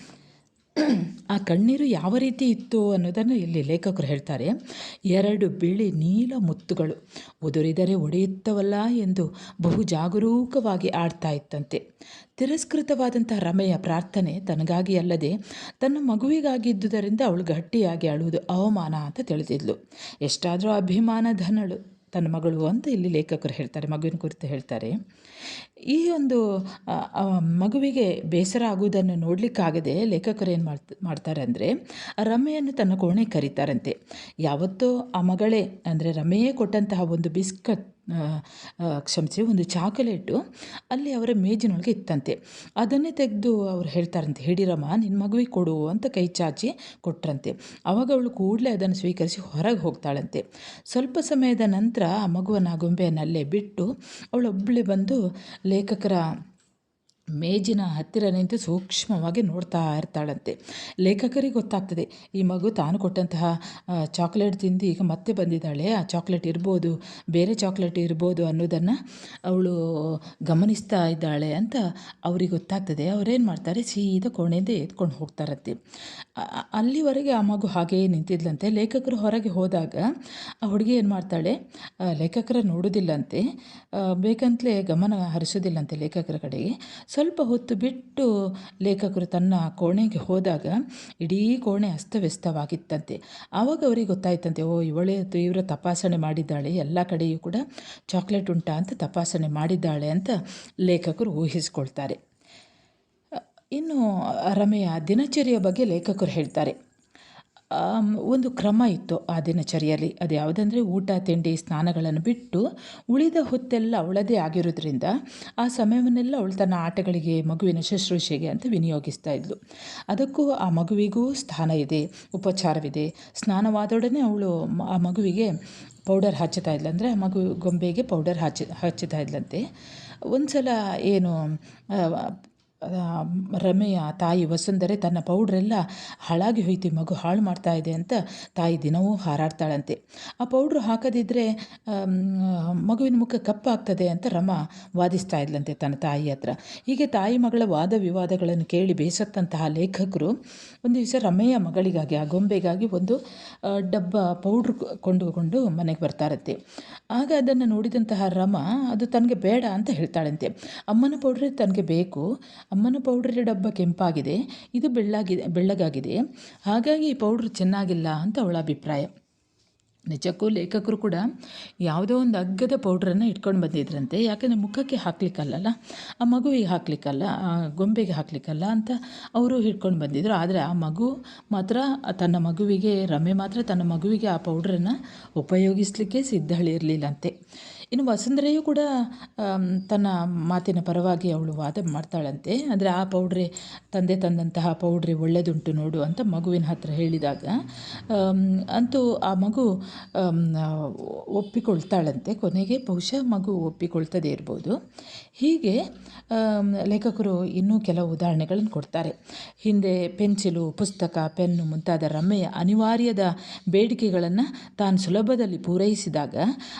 ಆ ಕಣ್ಣೀರು ಯಾವ ರೀತಿ ಇತ್ತು ಅನ್ನೋದನ್ನು ಇಲ್ಲಿ ಲೇಖಕರು ಹೇಳ್ತಾರೆ. ಎರಡು ಬಿಳಿ ನೀಲ ಮುತ್ತುಗಳು ಉದುರಿದರೆ ಒಡೆಯುತ್ತವಲ್ಲ ಎಂದು ಬಹು ಜಾಗರೂಕವಾಗಿ ಆಡ್ತಾ ಇತ್ತಂತೆ. ತಿರಸ್ಕೃತವಾದಂತಹ ರಮೆಯ ಪ್ರಾರ್ಥನೆ ತನಗಾಗಿ ಅಲ್ಲದೆ ತನ್ನ ಮಗುವಿಗಾಗಿದ್ದುದರಿಂದ ಅವಳು ಗಟ್ಟಿಯಾಗಿ ಅಳುವುದು ಅವಮಾನ ಅಂತ ತಿಳಿದಿದ್ಲು. ಎಷ್ಟಾದರೂ ಅಭಿಮಾನ ಧನಳು. ತನ್ನ ಮಗಳು ಅಂತ ಇಲ್ಲಿ ಲೇಖಕರು ಹೇಳ್ತಾರೆ, ಮಗುವಿನ ಕುರಿತು ಹೇಳ್ತಾರೆ. ಈ ಒಂದು ಮಗುವಿಗೆ ಬೇಸರ ಆಗುವುದನ್ನು ನೋಡಲಿಕ್ಕಾಗದೆ ಲೇಖಕರು ಏನು ಮಾಡ್ತಾ ಮಾಡ್ತಾರೆ ಅಂದರೆ, ರಮೆಯನ್ನು ತನ್ನ ಕೋಣೆ ಕರೀತಾರಂತೆ. ಯಾವತ್ತೋ ಆ ಮಗಳೇ, ಅಂದರೆ ರಮೆಯೇ ಕೊಟ್ಟಂತಹ ಒಂದು ಬಿಸ್ಕತ್ ಕ್ಷಮಿಸಿ, ಒಂದು ಚಾಕೊಲೇಟು, ಅಲ್ಲಿ ಅವರ ಮೇಜಿನೊಳಗೆ ಇತ್ತಂತೆ. ಅದನ್ನೇ ತೆಗೆದು ಅವ್ರು ಹೇಳ್ತಾರಂತೆ ಹಿಡಿರಮ್ಮ ನಿನ್ನ ಮಗುವಿಗೆ ಕೊಡು ಅಂತ ಕೈ ಚಾಚಿ ಕೊಟ್ರಂತೆ. ಅವಾಗ ಅವಳು ಕೂಡಲೇ ಅದನ್ನು ಸ್ವೀಕರಿಸಿ ಹೊರಗೆ ಹೋಗ್ತಾಳಂತೆ. ಸ್ವಲ್ಪ ಸಮಯದ ನಂತರ ಆ ಮಗುವನ್ನು ಆ ಗೊಂಬೆಯನ್ನು ಅಲ್ಲೇ ಬಿಟ್ಟು ಅವಳೊಬ್ಬಳೇ ಬಂದು ಲೇಖಕರ ಮೇಜಿನ ಹತ್ತಿರ ನಿಂತು ಸೂಕ್ಷ್ಮವಾಗಿ ನೋಡ್ತಾ ಇರ್ತಾಳಂತೆ. ಲೇಖಕರಿಗೆ ಗೊತ್ತಾಗ್ತದೆ, ಈ ಮಗು ತಾನು ಕೊಟ್ಟಂತಹ ಚಾಕ್ಲೇಟ್ ತಿಂದು ಈಗ ಮತ್ತೆ ಬಂದಿದ್ದಾಳೆ. ಆ ಚಾಕ್ಲೇಟ್ ಇರ್ಬೋದು, ಬೇರೆ ಚಾಕ್ಲೇಟ್ ಇರ್ಬೋದು ಅನ್ನೋದನ್ನು ಅವಳು ಗಮನಿಸ್ತಾ ಇದ್ದಾಳೆ ಅಂತ ಅವ್ರಿಗೆ ಗೊತ್ತಾಗ್ತದೆ. ಅವ್ರೇನು ಮಾಡ್ತಾರೆ, ಸೀದಾ ಕೋಣೆಯಿಂದ ಎತ್ಕೊಂಡು ಹೋಗ್ತಾರಂತೆ. ಅಲ್ಲಿವರೆಗೆ ಆ ಮಗು ಹಾಗೆಯೇ ನಿಂತಿದ್ಲಂತೆ. ಲೇಖಕರು ಹೊರಗೆ ಹೋದಾಗ ಆ ಹುಡುಗಿ ಏನು ಮಾಡ್ತಾಳೆ ಲೇಖಕರ ನೋಡೋದಿಲ್ಲಂತೆ. ಬೇಕಂತಲೇ ಗಮನ ಹರಿಸೋದಿಲ್ಲಂತೆ ಲೇಖಕರ ಕಡೆಗೆ. ಸ್ವಲ್ಪ ಹೊತ್ತು ಬಿಟ್ಟು ಲೇಖಕರು ತನ್ನ ಕೋಣೆಗೆ ಹೋದಾಗ ಇಡೀ ಕೋಣೆ ಅಸ್ತವ್ಯಸ್ತವಾಗಿತ್ತಂತೆ. ಆವಾಗ ಅವರಿಗೆ ಗೊತ್ತಾಯ್ತಂತೆ, ಓ, ಇವಳೆ ತೀವ್ರ ತಪಾಸಣೆ ಮಾಡಿದ್ದಾಳೆ, ಎಲ್ಲ ಕಡೆಯೂ ಕೂಡ ಚಾಕ್ಲೇಟ್ ಉಂಟಾ ಅಂತ ತಪಾಸಣೆ ಮಾಡಿದ್ದಾಳೆ ಅಂತ ಲೇಖಕರು ಊಹಿಸಿಕೊಳ್ತಾರೆ. ಇನ್ನು ರಮೆಯ, ದಿನಚರಿಯ ಬಗ್ಗೆ ಲೇಖಕರು ಹೇಳ್ತಾರೆ. ಒಂದು ಕ್ರಮ ಇತ್ತು ಆ ದಿನಚರಿಯಲ್ಲಿ. ಅದು ಯಾವುದಂದರೆ ಊಟ, ತಿಂಡಿ, ಸ್ನಾನಗಳನ್ನು ಬಿಟ್ಟು ಉಳಿದ ಹೊತ್ತೆಲ್ಲ ಅವಳದೇ ಆಗಿರೋದ್ರಿಂದ ಆ ಸಮಯವನ್ನೆಲ್ಲ ಅವಳು ತನ್ನ ಆಟಗಳಿಗೆ, ಮಗುವಿನ ಶುಶ್ರೂಷೆಗೆ ಅಂತ ವಿನಿಯೋಗಿಸ್ತಾ ಇದ್ಲು. ಅದಕ್ಕೂ ಆ ಮಗುವಿಗೂ ಸ್ಥಾನ ಇದೆ, ಉಪಚಾರವಿದೆ. ಸ್ನಾನವಾದೊಡನೆ ಅವಳು ಆ ಮಗುವಿಗೆ ಪೌಡರ್ ಹಚ್ಚುತ್ತಾ ಇದ್ಲು. ಅಂದರೆ ಆ ಮಗು ಗೊಂಬೆಗೆ ಪೌಡರ್ ಹಚ್ಚಿ, ಹಚ್ಚುತ್ತಾ ಇದ್ಲಂತೆ. ಒಂದು ಸಲ ಏನು ರಮೆಯ ತಾಯಿ ವಸುಂಧರೆ ತನ್ನ ಪೌಡ್ರೆಲ್ಲ ಹಾಳಾಗಿ ಹೋಯ್ತು ಮಗು ಹಾಳು ಮಾಡ್ತಾ ಇದೆ ಅಂತ ತಾಯಿ ದಿನವೂ ಹಾರಾಡ್ತಾಳಂತೆ. ಆ ಪೌಡ್ರು ಹಾಕದಿದ್ದರೆ ಮಗುವಿನ ಮುಖ ಕಪ್ಪಾಗ್ತದೆ ಅಂತ ರಮ ವಾದಿಸ್ತಾ ಇದ್ಲಂತೆ ತನ್ನ ತಾಯಿ ಹತ್ರ. ಹೀಗೆ ತಾಯಿ ಮಗಳ ವಾದ ವಿವಾದಗಳನ್ನು ಕೇಳಿ ಬೇಸತ್ತಂತಹ ಲೇಖಕರು ಒಂದು ದಿವಸ ರಮೆಯ ಮಗಳಿಗಾಗಿ, ಆ ಗೊಂಬೆಗಾಗಿ ಒಂದು ಡಬ್ಬ ಪೌಡ್ರ್ ಕೊಂಡುಕೊಂಡು ಮನೆಗೆ ಬರ್ತಾರಂತೆ. ಆಗ ಅದನ್ನು ನೋಡಿದಂತಹ ರಮ, ಅದು ತನಗೆ ಬೇಡ ಅಂತ ಹೇಳ್ತಾಳಂತೆ. ಅಮ್ಮನ ಪೌಡ್ರೆ ತನಗೆ ಬೇಕು ಅಮ್ಮನ ಪೌಡ್ರ್ ಡಬ್ಬ ಕೆಂಪಾಗಿದೆ, ಇದು ಬೆಳ್ಳಾಗಿದೆ, ಬೆಳ್ಳಗಾಗಿದೆ. ಹಾಗಾಗಿ ಈ ಪೌಡ್ರ್ ಚೆನ್ನಾಗಿಲ್ಲ ಅಂತ ಅವಳ ಅಭಿಪ್ರಾಯ. ನಿಜಕ್ಕೂ ಲೇಖಕರು ಕೂಡ ಯಾವುದೋ ಒಂದು ಅಗ್ಗದ ಪೌಡ್ರನ್ನು ಇಟ್ಕೊಂಡು ಬಂದಿದ್ರಂತೆ. ಯಾಕಂದರೆ ಮುಖಕ್ಕೆ ಹಾಕ್ಲಿಕ್ಕಲ್ಲಲ್ಲ? ಆ ಮಗುವಿಗೆ ಹಾಕ್ಲಿಕ್ಕಲ್ಲ? ಗೊಂಬೆಗೆ ಹಾಕ್ಲಿಕ್ಕಲ್ಲ ಅಂತ ಅವರು ಹಿಡ್ಕೊಂಡು ಬಂದಿದ್ರು. ಆದರೆ ಆ ಮಗು ಮಾತ್ರ, ತನ್ನ ಮಗುವಿಗೆ ರಮೆ ಮಾತ್ರ ತನ್ನ ಮಗುವಿಗೆ ಆ ಪೌಡ್ರನ್ನು ಉಪಯೋಗಿಸಲಿಕ್ಕೆ ಸಿದ್ಧಳಿರಲಿಲ್ಲಂತೆ ಇನ್ನು ವಸುಂಧರೆಯೂ ಕೂಡ ತನ್ನ ಮಾತಿನ ಪರವಾಗಿ ಅವಳು ವಾದ ಮಾಡ್ತಾಳಂತೆ. ಅಂದರೆ ಆ ಪೌಡ್ರೆ, ತಂದೆ ತಂದಂತಹ ಪೌಡ್ರೆ ಒಳ್ಳೆಯದುಂಟು ನೋಡು ಅಂತ ಮಗುವಿನ ಹತ್ರ ಹೇಳಿದಾಗ ಅಂತೂ ಆ ಮಗು ಒಪ್ಪಿಕೊಳ್ತಾಳಂತೆ. ಕೊನೆಗೆ ಬಹುಶಃ ಮಗು ಒಪ್ಪಿಕೊಳ್ತದೇ ಇರ್ಬೋದು. ಹೀಗೆ ಲೇಖಕರು ಇನ್ನೂ ಕೆಲವು ಉದಾಹರಣೆಗಳನ್ನು ಕೊಡ್ತಾರೆ. ಹಿಂದೆ ಪೆನ್ಸಿಲು, ಪುಸ್ತಕ, ಪೆನ್ನು ಮುಂತಾದ ರಮ್ಮೆಯ ಅನಿವಾರ್ಯದ ಬೇಡಿಕೆಗಳನ್ನು ತಾನು ಸುಲಭದಲ್ಲಿ ಪೂರೈಸಿದಾಗ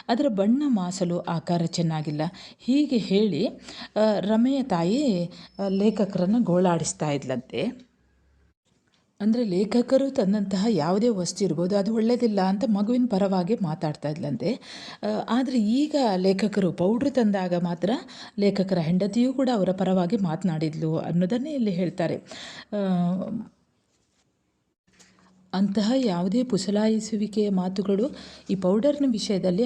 ಅದರ ಬಣ್ಣ ಮಾಸಲು ಆಕಾರ ಚೆನ್ನಾಗಿಲ್ಲ. ಹೀಗೆ ಹೇಳಿ ರಮೆಯ ತಾಯಿ ಲೇಖಕರನ್ನು ಗೋಳಾಡಿಸ್ತಾ ಇದ್ಲಂತೆ. ಅಂದರೆ ಲೇಖಕರು ತಂದಂತಹ ಯಾವುದೇ ವಸ್ತು ಇರ್ಬೋದು, ಅದು ಒಳ್ಳೆಯದಿಲ್ಲ ಅಂತ ಮಗುವಿನ ಪರವಾಗಿ ಮಾತಾಡ್ತಾ ಇದ್ಲಂತೆ. ಆದರೆ ಈಗ ಲೇಖಕರು, ಪೌಡ್ರ್ ತಂದಾಗ ಮಾತ್ರ ಲೇಖಕರ ಹೆಂಡತಿಯೂ ಕೂಡ ಅವರ ಪರವಾಗಿ ಮಾತನಾಡಿದ್ಲು ಅನ್ನೋದನ್ನೇ ಇಲ್ಲಿ ಹೇಳ್ತಾರೆ. ಅಂತಹ ಯಾವುದೇ ಪುಸಲಾಯಿಸುವಿಕೆಯ ಮಾತುಗಳು ಈ ಪೌಡರ್ನ ವಿಷಯದಲ್ಲಿ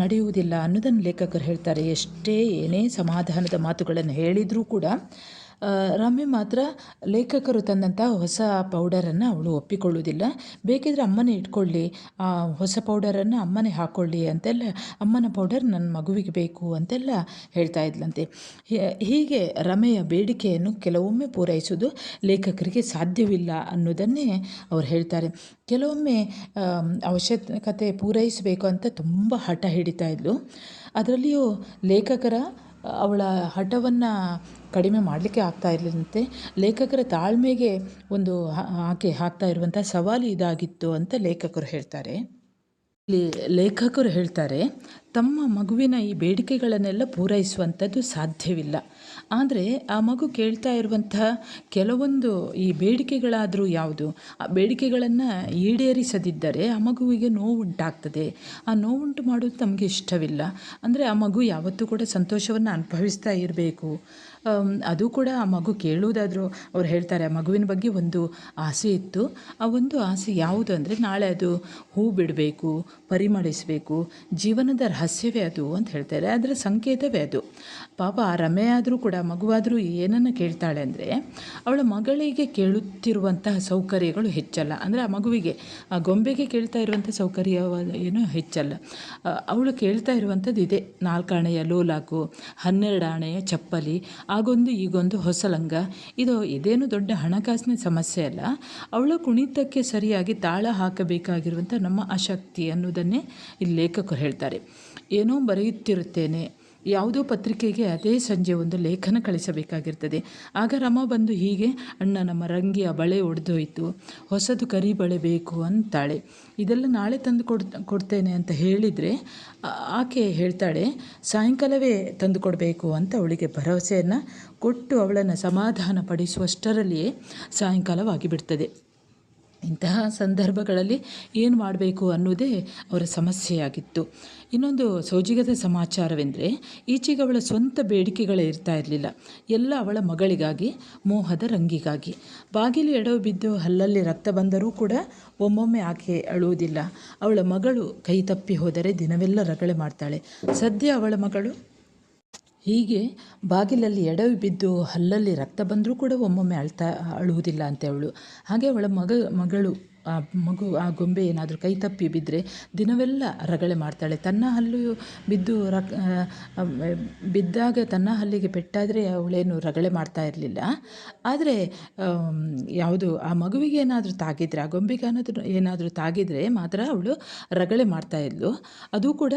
ನಡೆಯುವುದಿಲ್ಲ ಅನ್ನೋದನ್ನು ಲೇಖಕರು ಹೇಳ್ತಾರೆ. ಎಷ್ಟೇ ಏನೇ ಸಮಾಧಾನದ ಮಾತುಗಳನ್ನು ಹೇಳಿದರೂ ಕೂಡ ರಮ್ಯ ಮಾತ್ರ ಲೇಖಕರು ತಂದಂಥ ಹೊಸ ಪೌಡರನ್ನು ಅವಳು ಒಪ್ಪಿಕೊಳ್ಳುವುದಿಲ್ಲ. ಬೇಕಿದ್ರೆ ಅಮ್ಮನೇ ಇಟ್ಕೊಳ್ಳಿ, ಆ ಹೊಸ ಪೌಡರನ್ನು ಅಮ್ಮನೇ ಹಾಕ್ಕೊಳ್ಳಿ ಅಂತೆಲ್ಲ, ಅಮ್ಮನ ಪೌಡರ್ ನನ್ನ ಮಗುವಿಗೆ ಬೇಕು ಅಂತೆಲ್ಲ ಹೇಳ್ತಾ ಇದ್ಲಂತೆ. ಹೀಗೆ ರಮೆಯ ಬೇಡಿಕೆಯನ್ನು ಕೆಲವೊಮ್ಮೆ ಪೂರೈಸುವುದು ಲೇಖಕರಿಗೆ ಸಾಧ್ಯವಿಲ್ಲ ಅನ್ನೋದನ್ನೇ ಅವ್ರು ಹೇಳ್ತಾರೆ. ಕೆಲವೊಮ್ಮೆ ಅವಶ್ಯಕತೆ ಪೂರೈಸಬೇಕು ಅಂತ ತುಂಬ ಹಠ ಹಿಡಿತಾ ಇದ್ಲು. ಅದರಲ್ಲಿಯೂ ಲೇಖಕರ ಅವಳ ಹಠವನ್ನು ಕಡಿಮೆ ಮಾಡಲಿಕ್ಕೆ ಆಗ್ತಾ ಇರಲಿಲ್ಲಂತೆ. ಲೇಖಕರ ತಾಳ್ಮೆಗೆ ಒಂದು ಆಕೆ ಹಾಕ್ತಾ ಇರುವಂಥ ಸವಾಲು ಇದಾಗಿತ್ತು ಅಂತ ಲೇಖಕರು ಹೇಳ್ತಾರೆ. ಲೇಖಕರು ಹೇಳ್ತಾರೆ, ತಮ್ಮ ಮಗುವಿನ ಈ ಬೇಡಿಕೆಗಳನ್ನೆಲ್ಲ ಪೂರೈಸುವಂಥದ್ದು ಸಾಧ್ಯವಿಲ್ಲ. ಆದರೆ ಆ ಮಗು ಕೇಳ್ತಾ ಇರುವಂತಹ ಕೆಲವೊಂದು ಈ ಬೇಡಿಕೆಗಳಾದರೂ ಯಾವುದು? ಆ ಬೇಡಿಕೆಗಳನ್ನು ಈಡೇರಿಸದಿದ್ದರೆ ಆ ಮಗುವಿಗೆ ನೋವುಂಟಾಗ್ತದೆ. ಆ ನೋವುಂಟು ಮಾಡೋದು ನಮಗೆ ಇಷ್ಟವಿಲ್ಲ. ಅಂದರೆ ಆ ಮಗು ಯಾವತ್ತೂ ಕೂಡ ಸಂತೋಷವನ್ನು ಅನುಭವಿಸ್ತಾ ಇರಬೇಕು. ಅದು ಕೂಡ ಆ ಮಗು ಕೇಳುವುದಾದರೂ ಅವ್ರು ಹೇಳ್ತಾರೆ. ಆ ಮಗುವಿನ ಬಗ್ಗೆ ಒಂದು ಆಸೆ ಇತ್ತು. ಆ ಒಂದು ಆಸೆ ಯಾವುದು ಅಂದರೆ ನಾಳೆ ಅದು ಹೂ ಬಿಡಬೇಕು, ಪರಿಮಳಿಸಬೇಕು, ಜೀವನದ ರಹಸ್ಯವೇ ಅದು ಅಂತ ಹೇಳ್ತಾರೆ. ಅದರ ಸಂಕೇತವೇ ಅದು. ಪಾಪ ಆ ರಮೆ ಕೂಡ, ಮಗುವಾದರೂ ಏನನ್ನು ಕೇಳ್ತಾಳೆ ಅಂದರೆ ಅವಳ ಮಗಳಿಗೆ ಕೇಳುತ್ತಿರುವಂತಹ ಸೌಕರ್ಯಗಳು ಹೆಚ್ಚಲ್ಲ. ಅಂದರೆ ಆ ಮಗುವಿಗೆ, ಆ ಗೊಂಬೆಗೆ ಕೇಳ್ತಾ ಇರುವಂಥ ಸೌಕರ್ಯ ಏನೂ ಹೆಚ್ಚಲ್ಲ. ಅವಳು ಕೇಳ್ತಾ ಇರುವಂಥದ್ದು ಇದೆ. ನಾಲ್ಕಾಣೆಯ ಲೋಲಾಕು, ಹನ್ನೆರಡು ಆಣೆಯ ಚಪ್ಪಲಿ ಆಗೊಂದು ಈಗೊಂದು ಹೊಸ ಲಂಗ. ಇದು ಇದೇನು ದೊಡ್ಡ ಹಣಕಾಸಿನ ಸಮಸ್ಯೆ ಅಲ್ಲ. ಅವಳ ಕುಣಿತಕ್ಕೆ ಸರಿಯಾಗಿ ತಾಳ ಹಾಕಬೇಕಾಗಿರುವಂಥ ನಮ್ಮ ಅಶಕ್ತಿ ಅನ್ನೋದನ್ನೇ ಇಲ್ಲಿ ಲೇಖಕರು ಹೇಳ್ತಾರೆ. ಏನೋ ಬರೆಯುತ್ತಿರುತ್ತೇನೆ. ಯಾವುದೋ ಪತ್ರಿಕೆಗೆ ಅದೇ ಸಂಜೆ ಒಂದು ಲೇಖನ ಕಳಿಸಬೇಕಾಗಿರ್ತದೆ. ಆಗ ರಮ ಬಂದು ಹೀಗೆ, ಅಣ್ಣ, ನಮ್ಮ ರಂಗಿಯ ಬಳೆ ಒಡೆದೋಯ್ತು, ಹೊಸದು ಕರಿ ಬಳೆ ಬೇಕು ಅಂತಾಳೆ. ಇದೆಲ್ಲ ನಾಳೆ ತಂದು ಕೊಡ್, ಕೊಡ್ತೇನೆ ಅಂತ ಹೇಳಿದರೆ ಆಕೆ ಹೇಳ್ತಾಳೆ, ಸಾಯಂಕಾಲವೇ ತಂದು ಕೊಡಬೇಕು ಅಂತ ಅವಳಿಗೆ ಭರವಸೆಯನ್ನು ಕೊಟ್ಟು ಅವಳನ್ನು ಸಮಾಧಾನ ಪಡಿಸುವಷ್ಟರಲ್ಲಿಯೇ ಸಾಯಂಕಾಲವಾಗಿ ಬಿಡ್ತದೆ ಇಂತಹ ಸಂದರ್ಭಗಳಲ್ಲಿ ಏನು ಮಾಡಬೇಕು ಅನ್ನೋದೇ ಅವರ ಸಮಸ್ಯೆಯಾಗಿತ್ತು. ಇನ್ನೊಂದು ಸೋಜಿಗದ ಸಮಾಚಾರವೆಂದರೆ ಈಚೆಗೆ ಅವಳ ಸ್ವಂತ ಬೇಡಿಕೆಗಳೇ ಇರ್ತಾ ಇರಲಿಲ್ಲ. ಎಲ್ಲ ಅವಳ ಮಗಳಿಗಾಗಿ, ಮೋಹದ ರಂಗಿಗಾಗಿ. ಬಾಗಿಲು ಎಡವು ಬಿದ್ದು ಹಲ್ಲಲ್ಲಿ ರಕ್ತ ಬಂದರೂ ಕೂಡ ಒಮ್ಮೊಮ್ಮೆ ಆಕೆ ಅಳುವುದಿಲ್ಲ. ಅವಳ ಮಗಳು ಕೈ ತಪ್ಪಿ ಹೋದರೆ ದಿನವೆಲ್ಲ ರಗಳೆ ಮಾಡ್ತಾಳೆ. ಸದ್ಯ ಅವಳ ಮಗಳು ಹೀಗೆ ಬಾಗಿಲಲ್ಲಿ ಎಡವಿ ಬಿದ್ದು ಹಲ್ಲಲ್ಲಿ ರಕ್ತ ಬಂದರೂ ಕೂಡ ಒಮ್ಮೊಮ್ಮೆ ಅಳ್ತಾ ಅಳುವುದಿಲ್ಲ ಅಂತೆ ಅವಳು ಹಾಗೆ ಅವಳ ಮಗ, ಮಗಳು ಆ ಮಗು, ಆ ಗೊಂಬೆ ಏನಾದರೂ ಕೈ ತಪ್ಪಿ ಬಿದ್ದರೆ ದಿನವೆಲ್ಲ ರಗಳೆ ಮಾಡ್ತಾಳೆ. ತನ್ನ ಹಲ್ಲು ಬಿದ್ದು ರಕ್ ಬಿದ್ದಾಗ ತನ್ನ ಹಲ್ಲಿಗೆ ಪೆಟ್ಟಾದರೆ ಅವಳೇನು ರಗಳೆ ಮಾಡ್ತಾ ಇರಲಿಲ್ಲ. ಆದರೆ ಯಾವುದು, ಆ ಮಗುವಿಗೆ ಏನಾದರೂ ತಾಗಿದರೆ, ಆ ಗೊಂಬೆಗೆ ಏನಾದರೂ ಏನಾದರೂ ತಾಗಿದರೆ ಮಾತ್ರ ಅವಳು ರಗಳೆ ಮಾಡ್ತಾಯಿದ್ಲು ಅದು ಕೂಡ